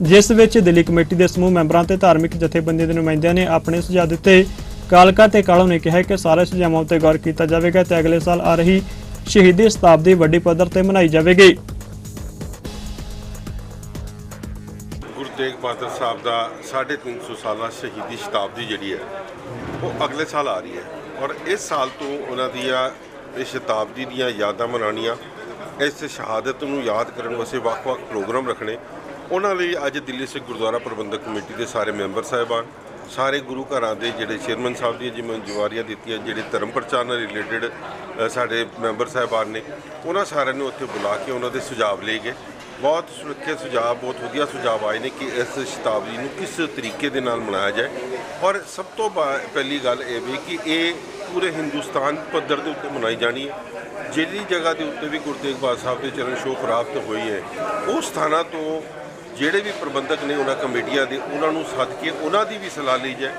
ਜਿਸ ਵਿੱਚ ਦਿੱਲੀ ਕਮੇਟੀ ਦੇ ਸਮੂਹ ਮੈਂਬਰਾਂ ਤੇ ਧਾਰਮਿਕ ਜਥੇਬੰਦੀਆਂ ਦੇ ਨੁਮਾਇੰਦਿਆਂ ਨੇ ਆਪਣੇ ਸੁਝਾਅ ਦਿੱਤੇ। ਕਾਲਕਾ ਤੇ ਕਾਲੋਂ ਨੇ ਕਿਹਾ ਕਿ ਸਾਰੇ ਸੁਝਾਵਾਂ ਉੱਤੇ ਗੌਰ ਕੀਤਾ ਜਾਵੇਗਾ ਤੇ ਅਗਲੇ ਸਾਲ ਆ ਰਹੀ ਸ਼ਹੀਦੀ ਸ਼ਤਾਬਦੀ ਵੱਡੀ ਪੱਧਰ ਤੇ ਮਨਾਈ ਜਾਵੇਗੀ। ਤੇਗ ਬਹਾਦਰ ਸਾਹਿਬ ਦਾ 350 ਸਾਲਾ ਸ਼ਹੀਦੀ ਸ਼ਤਾਬਦੀ ਜਿਹੜੀ ਹੈ, ਉਹ ਅਗਲੇ ਸਾਲ ਆ ਰਹੀ ਹੈ। ਔਰ ਇਸ ਸਾਲ ਤੋਂ ਉਹਨਾਂ ਦੀਆਂ ਇਹ ਸ਼ਤਾਬਦੀ ਦੀਆਂ ਯਾਦਾਂ ਮਨਾਉਣੀਆਂ, ਇਸ ਸ਼ਹਾਦਤ ਨੂੰ ਯਾਦ ਕਰਨ ਵਾਸਤੇ ਵੱਖ-ਵੱਖ ਪ੍ਰੋਗਰਾਮ ਰੱਖਣੇ, ਉਹਨਾਂ ਲਈ ਅੱਜ ਦਿੱਲੀ ਸਿੱਖ ਗੁਰਦੁਆਰਾ ਪ੍ਰਬੰਧਕ ਕਮੇਟੀ ਦੇ ਸਾਰੇ ਮੈਂਬਰ ਸਾਹਿਬਾਨ, ਸਾਰੇ ਗੁਰੂ ਘਰਾਂ ਦੇ ਜਿਹੜੇ ਚੇਅਰਮੈਨ ਸਾਹਿਬ ਦੀਆਂ ਜਿਵੇਂ ਜ਼ਿੰਮੇਵਾਰੀਆਂ ਦਿੱਤੀਆਂ, ਜਿਹੜੇ ਧਰਮ ਪ੍ਰਚਾਰ ਨਾਲ ਰਿਲੇਟਡ ਸਾਡੇ ਮੈਂਬਰ ਸਾਹਿਬਾਨ ਨੇ, ਉਹਨਾਂ ਸਾਰਿਆਂ ਨੂੰ ਉੱਥੇ ਬੁਲਾ ਕੇ ਉਹਨਾਂ ਦੇ ਸੁਝਾਅ ਲਏ ਗਏ। ਬਹੁਤ ਸੁਰੱਖਿਅਤ ਸੁਝਾਅ, ਬਹੁਤ ਵਧੀਆ ਸੁਝਾਅ ਆਏ ਨੇ ਕਿ ਇਸ ਸ਼ਤਾਬਦੀ ਨੂੰ ਕਿਸ ਤਰੀਕੇ ਦੇ ਨਾਲ ਮਨਾਇਆ ਜਾਏ। ਔਰ ਸਭ ਤੋਂ ਬਾ- ਪਹਿਲੀ ਗੱਲ ਇਹ ਵੀ ਕਿ ਇਹ ਪੂਰੇ ਹਿੰਦੁਸਤਾਨ ਪੱਧਰ ਦੇ ਉੱਤੇ ਮਨਾਈ ਜਾਣੀ ਹੈ। ਜਿਹੜੀ ਜਗ੍ਹਾ ਦੇ ਉੱਤੇ ਵੀ ਗੁਰੂ ਤੇਗ ਬਹਾਦਰ ਸਾਹਿਬ ਦੇ ਚਰਨ ਛੋਹ ਪ੍ਰਾਪਤ ਹੋਈ ਹੈ, ਉਹ ਸਥਾਨਾਂ ਤੋਂ ਜਿਹੜੇ ਵੀ ਪ੍ਰਬੰਧਕ ਨੇ ਉਹਨਾਂ ਕਮੇਟੀਆਂ ਦੇ, ਉਹਨਾਂ ਨੂੰ ਸੱਦ ਕੇ ਉਹਨਾਂ ਦੀ ਵੀ ਸਲਾਹ ਲਈ ਜਾਏ।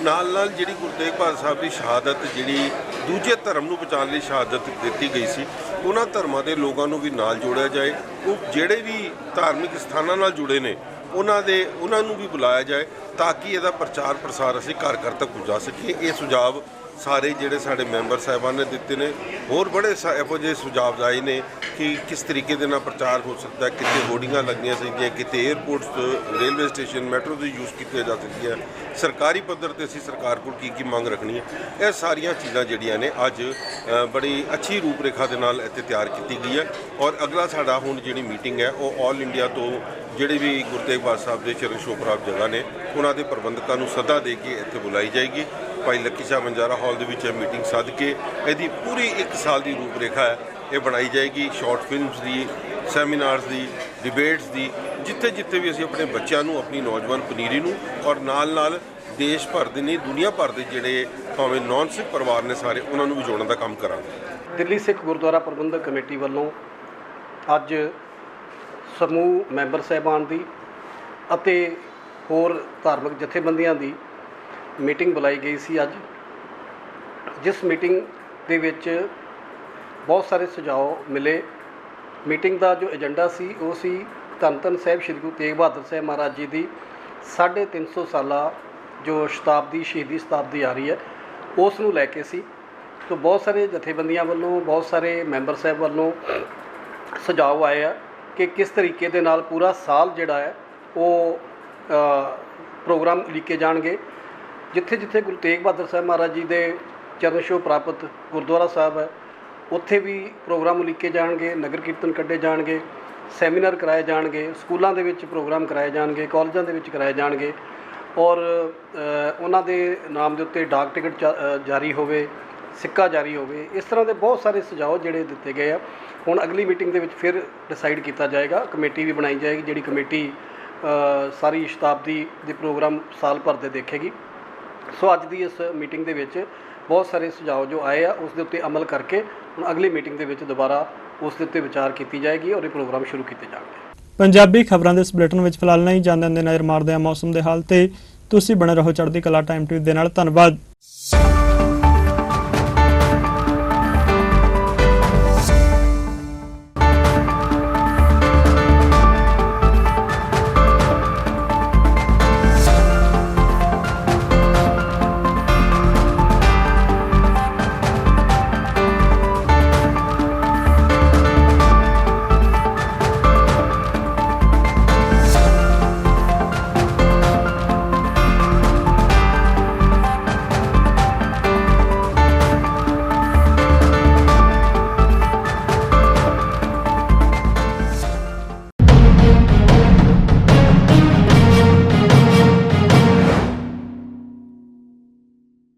ਨਾਲ ਨਾਲ ਜਿਹੜੀ ਗੁਰੂ ਤੇਗ ਬਹਾਦਰ ਸਾਹਿਬ ਦੀ ਸ਼ਹਾਦਤ, ਜਿਹੜੀ ਦੂਜੇ ਧਰਮ ਨੂੰ ਬਚਾਉਣ ਲਈ ਸ਼ਹਾਦਤ ਦਿੱਤੀ ਗਈ ਸੀ ਉਹਨਾਂ ਧਰਮਾਂ ਦੇ ਲੋਕਾਂ ਨੂੰ ਵੀ ਨਾਲ ਜੋੜਿਆ ਜਾਏ, ਉਹ ਜਿਹੜੇ ਵੀ ਧਾਰਮਿਕ ਸਥਾਨਾਂ ਨਾਲ ਜੁੜੇ ਨੇ, ਉਹਨਾਂ ਦੇ, ਉਹਨਾਂ ਨੂੰ ਵੀ ਬੁਲਾਇਆ ਜਾਏ ਤਾਂ ਕਿ ਇਹਦਾ ਪ੍ਰਚਾਰ ਪ੍ਰਸਾਰ ਅਸੀਂ ਘਰ ਘਰ ਤੱਕ ਪਹੁੰਚਾ ਸਕੀਏ। ਇਹ ਸੁਝਾਅ ਸਾਰੇ ਜਿਹੜੇ ਸਾਡੇ ਮੈਂਬਰ ਸਾਹਿਬਾਨ ਨੇ ਦਿੱਤੇ ਨੇ, ਹੋਰ ਬੜੇ ਸਾ- ਇਹੋ ਜਿਹੇ ਸੁਝਾਅ ਆਏ ਨੇ ਕਿ ਕਿਸ ਤਰੀਕੇ ਦੇ ਨਾਲ ਪ੍ਰਚਾਰ ਹੋ ਸਕਦਾ ਹੈ ਕਿਤੇ ਹੋਰਡਿੰਗਾਂ ਲੱਗਣੀਆਂ ਚਾਹੀਦੀਆਂ ਕਿਤੇ 에ਅਰਪੋਰਟਸ ਰੇਲਵੇ ਸਟੇਸ਼ਨ ਮੈਟਰੋ ਦੀ ਯੂਜ਼ ਕੀਤੀਆਂ ਜਾ ਸਕਦੀਆਂ ਸਰਕਾਰੀ ਪੱਧਰ ਤੇ ਅਸੀਂ ਸਰਕਾਰ ਕੋਲ ਕੀ ਕੀ ਮੰਗ ਰੱਖਣੀ ਹੈ? ਇਹ ਸਾਰੀਆਂ ਚੀਜ਼ਾਂ ਜਿਹੜੀਆਂ ਨੇ ਅੱਜ ਬੜੀ ਅੱਛੀ ਰੂਪਰੇਖਾ ਦੇ ਨਾਲ ਇੱਥੇ ਤਿਆਰ ਕੀਤੀ ਗਈ ਹੈ ਔਰ ਅਗਲਾ ਸਾਡਾ ਹੁਣ ਜਿਹੜੀ ਮੀਟਿੰਗ ਹੈ, ਉਹ ਆਲ ਇੰਡੀਆ ਤੋਂ ਜਿਹੜੇ ਵੀ ਗੁਰੂ ਤੇਗ ਬਹਾਦਰ ਸਾਹਿਬ ਦੇ ਚਰਨ ਛੋਹ ਪ੍ਰਾਪਤ ਜਗ੍ਹਾ ਨੇ, ਉਹਨਾਂ ਦੇ ਪ੍ਰਬੰਧਕਾਂ ਨੂੰ ਸੱਦਾ ਦੇ ਕੇ ਇੱਥੇ ਬੁਲਾਈ ਜਾਏਗੀ। ਭਾਈ ਲੱਕੀ ਸ਼ਾਹ ਮੰਜਾਰਾ ਹਾਲ ਦੇ ਵਿੱਚ ਇਹ ਮੀਟਿੰਗ ਸੱਦ ਕੇ ਇਹਦੀ ਪੂਰੀ 1 ਸਾਲ ਦੀ ਰੂਪਰੇਖਾ ਹੈ। ਇਹ ਬਣਾਈ ਜਾਏਗੀ ਸ਼ਾਰਟ ਫਿਲਮਸ ਦੀ, ਸੈਮੀਨਾਰਸ ਦੀ, ਡਿਬੇਟਸ ਦੀ, ਜਿੱਥੇ ਜਿੱਥੇ ਵੀ ਅਸੀਂ ਆਪਣੇ ਬੱਚਿਆਂ ਨੂੰ, ਆਪਣੀ ਨੌਜਵਾਨ ਪਨੀਰੀ ਨੂੰ ਔਰ ਨਾਲ ਨਾਲ ਦੇਸ਼ ਭਰ ਦੇ ਨਹੀਂ, ਦੁਨੀਆ ਭਰ ਦੇ ਜਿਹੜੇ ਭਾਵੇਂ ਨੌਨ ਸਿੱਖ ਪਰਿਵਾਰ ਨੇ ਸਾਰੇ, ਉਹਨਾਂ ਨੂੰ ਵੀ ਜੋੜਨ ਦਾ ਕੰਮ ਕਰਾਂਗੇ। ਦਿੱਲੀ ਸਿੱਖ ਗੁਰਦੁਆਰਾ ਪ੍ਰਬੰਧਕ ਕਮੇਟੀ ਵੱਲੋਂ ਅੱਜ ਸਮੂਹ ਮੈਂਬਰ ਸਾਹਿਬਾਨ ਦੀ ਅਤੇ ਹੋਰ ਧਾਰਮਿਕ ਜਥੇਬੰਦੀਆਂ ਦੀ ਮੀਟਿੰਗ ਬੁਲਾਈ ਗਈ ਸੀ ਅੱਜ। ਜਿਸ ਮੀਟਿੰਗ ਦੇ ਵਿੱਚ ਬਹੁਤ ਸਾਰੇ ਸੁਝਾਅ ਮਿਲੇ। ਮੀਟਿੰਗ ਦਾ ਜੋ ਏਜੰਡਾ ਸੀ, ਉਹ ਸੀ ਧੰਨ ਧੰਨ ਸਾਹਿਬ ਸ੍ਰੀ ਗੁਰੂ ਤੇਗ ਬਹਾਦਰ ਸਾਹਿਬ ਮਹਾਰਾਜ ਜੀ ਦੀ 350 ਸਾਲਾ ਜੋ ਸ਼ਤਾਬਦੀ, ਸ਼ਹੀਦੀ ਸ਼ਤਾਬਦੀ ਆ ਰਹੀ ਹੈ, ਉਸ ਨੂੰ ਲੈ ਕੇ ਸੀ। ਤੋਂ ਬਹੁਤ ਸਾਰੇ ਜਥੇਬੰਦੀਆਂ ਵੱਲੋਂ, ਬਹੁਤ ਸਾਰੇ ਮੈਂਬਰ ਸਾਹਿਬ ਵੱਲੋਂ ਸੁਝਾਅ ਆਏ ਆ ਕਿ ਕਿਸ ਤਰੀਕੇ ਦੇ ਨਾਲ ਪੂਰਾ ਸਾਲ ਜਿਹੜਾ ਹੈ, ਉਹ ਪ੍ਰੋਗਰਾਮ ਲਿਖੇ ਜਾਣਗੇ। ਜਿੱਥੇ ਜਿੱਥੇ ਗੁਰੂ ਤੇਗ ਬਹਾਦਰ ਸਾਹਿਬ ਮਹਾਰਾਜ ਜੀ ਦੇ ਚਰਨ ਛੋਹ ਪ੍ਰਾਪਤ ਗੁਰਦੁਆਰਾ ਸਾਹਿਬ ਹੈ, ਉੱਥੇ ਵੀ ਪ੍ਰੋਗਰਾਮ ਉਲੀਕੇ ਜਾਣਗੇ, ਨਗਰ ਕੀਰਤਨ ਕੱਢੇ ਜਾਣਗੇ, ਸੈਮੀਨਾਰ ਕਰਾਏ ਜਾਣਗੇ, ਸਕੂਲਾਂ ਦੇ ਵਿੱਚ ਪ੍ਰੋਗਰਾਮ ਕਰਾਏ ਜਾਣਗੇ, ਕਾਲਜਾਂ ਦੇ ਵਿੱਚ ਕਰਾਏ ਜਾਣਗੇ ਔਰ ਉਹਨਾਂ ਦੇ ਨਾਮ ਦੇ ਉੱਤੇ ਡਾਕ ਟਿਕਟ ਜਾ- ਜਾਰੀ ਹੋਵੇ, ਸਿੱਕਾ ਜਾਰੀ ਹੋਵੇ, ਇਸ ਤਰ੍ਹਾਂ ਦੇ ਬਹੁਤ ਸਾਰੇ ਸੁਝਾਅ ਜਿਹੜੇ ਦਿੱਤੇ ਗਏ ਆ। ਹੁਣ ਅਗਲੀ ਮੀਟਿੰਗ ਦੇ ਵਿੱਚ ਫਿਰ ਡਿਸਾਈਡ ਕੀਤਾ ਜਾਏਗਾ, ਕਮੇਟੀ ਵੀ ਬਣਾਈ ਜਾਏਗੀ, ਜਿਹੜੀ ਕਮੇਟੀ ਸਾਰੀ ਸ਼ਤਾਬਦੀ ਦੇ ਪ੍ਰੋਗਰਾਮ ਸਾਲ ਭਰ ਦੇ ਦੇਖੇਗੀ। ਸੋ ਅੱਜ ਦੀ ਇਸ ਮੀਟਿੰਗ ਦੇ ਵਿੱਚ ਬਹੁਤ ਸਾਰੇ ਸੁਝਾਅ ਜੋ ਆਏ ਆ, ਉਸ ਦੇ ਉੱਤੇ ਅਮਲ ਕਰਕੇ ਹੁਣ ਅਗਲੀ ਮੀਟਿੰਗ ਦੇ ਵਿੱਚ ਦੁਬਾਰਾ ਉਸ ਦੇ ਉੱਤੇ ਵਿਚਾਰ ਕੀਤੀ ਜਾਏਗੀ ਔਰ ਇਹ ਪ੍ਰੋਗਰਾਮ ਸ਼ੁਰੂ ਕੀਤੇ ਜਾਣਗੇ। ਪੰਜਾਬੀ ਖਬਰਾਂ ਦੇ ਇਸ ਬੁਲੇਟਿਨ ਵਿੱਚ ਫਿਲਹਾਲ ਨਹੀਂ ਜਾਂਦੇ ਹੁੰਦੇ ਨਜ਼ਰ ਮਾਰਦੇ ਆ ਮੌਸਮ ਦੇ ਹਾਲ ਤੇ। ਤੁਸੀਂ ਬਣੇ ਰਹੋ ਚੜ੍ਹਦੀ ਕਲਾ ਟਾਈਮ ਟੀਵੀ ਦੇ ਨਾਲ। ਧੰਨਵਾਦ।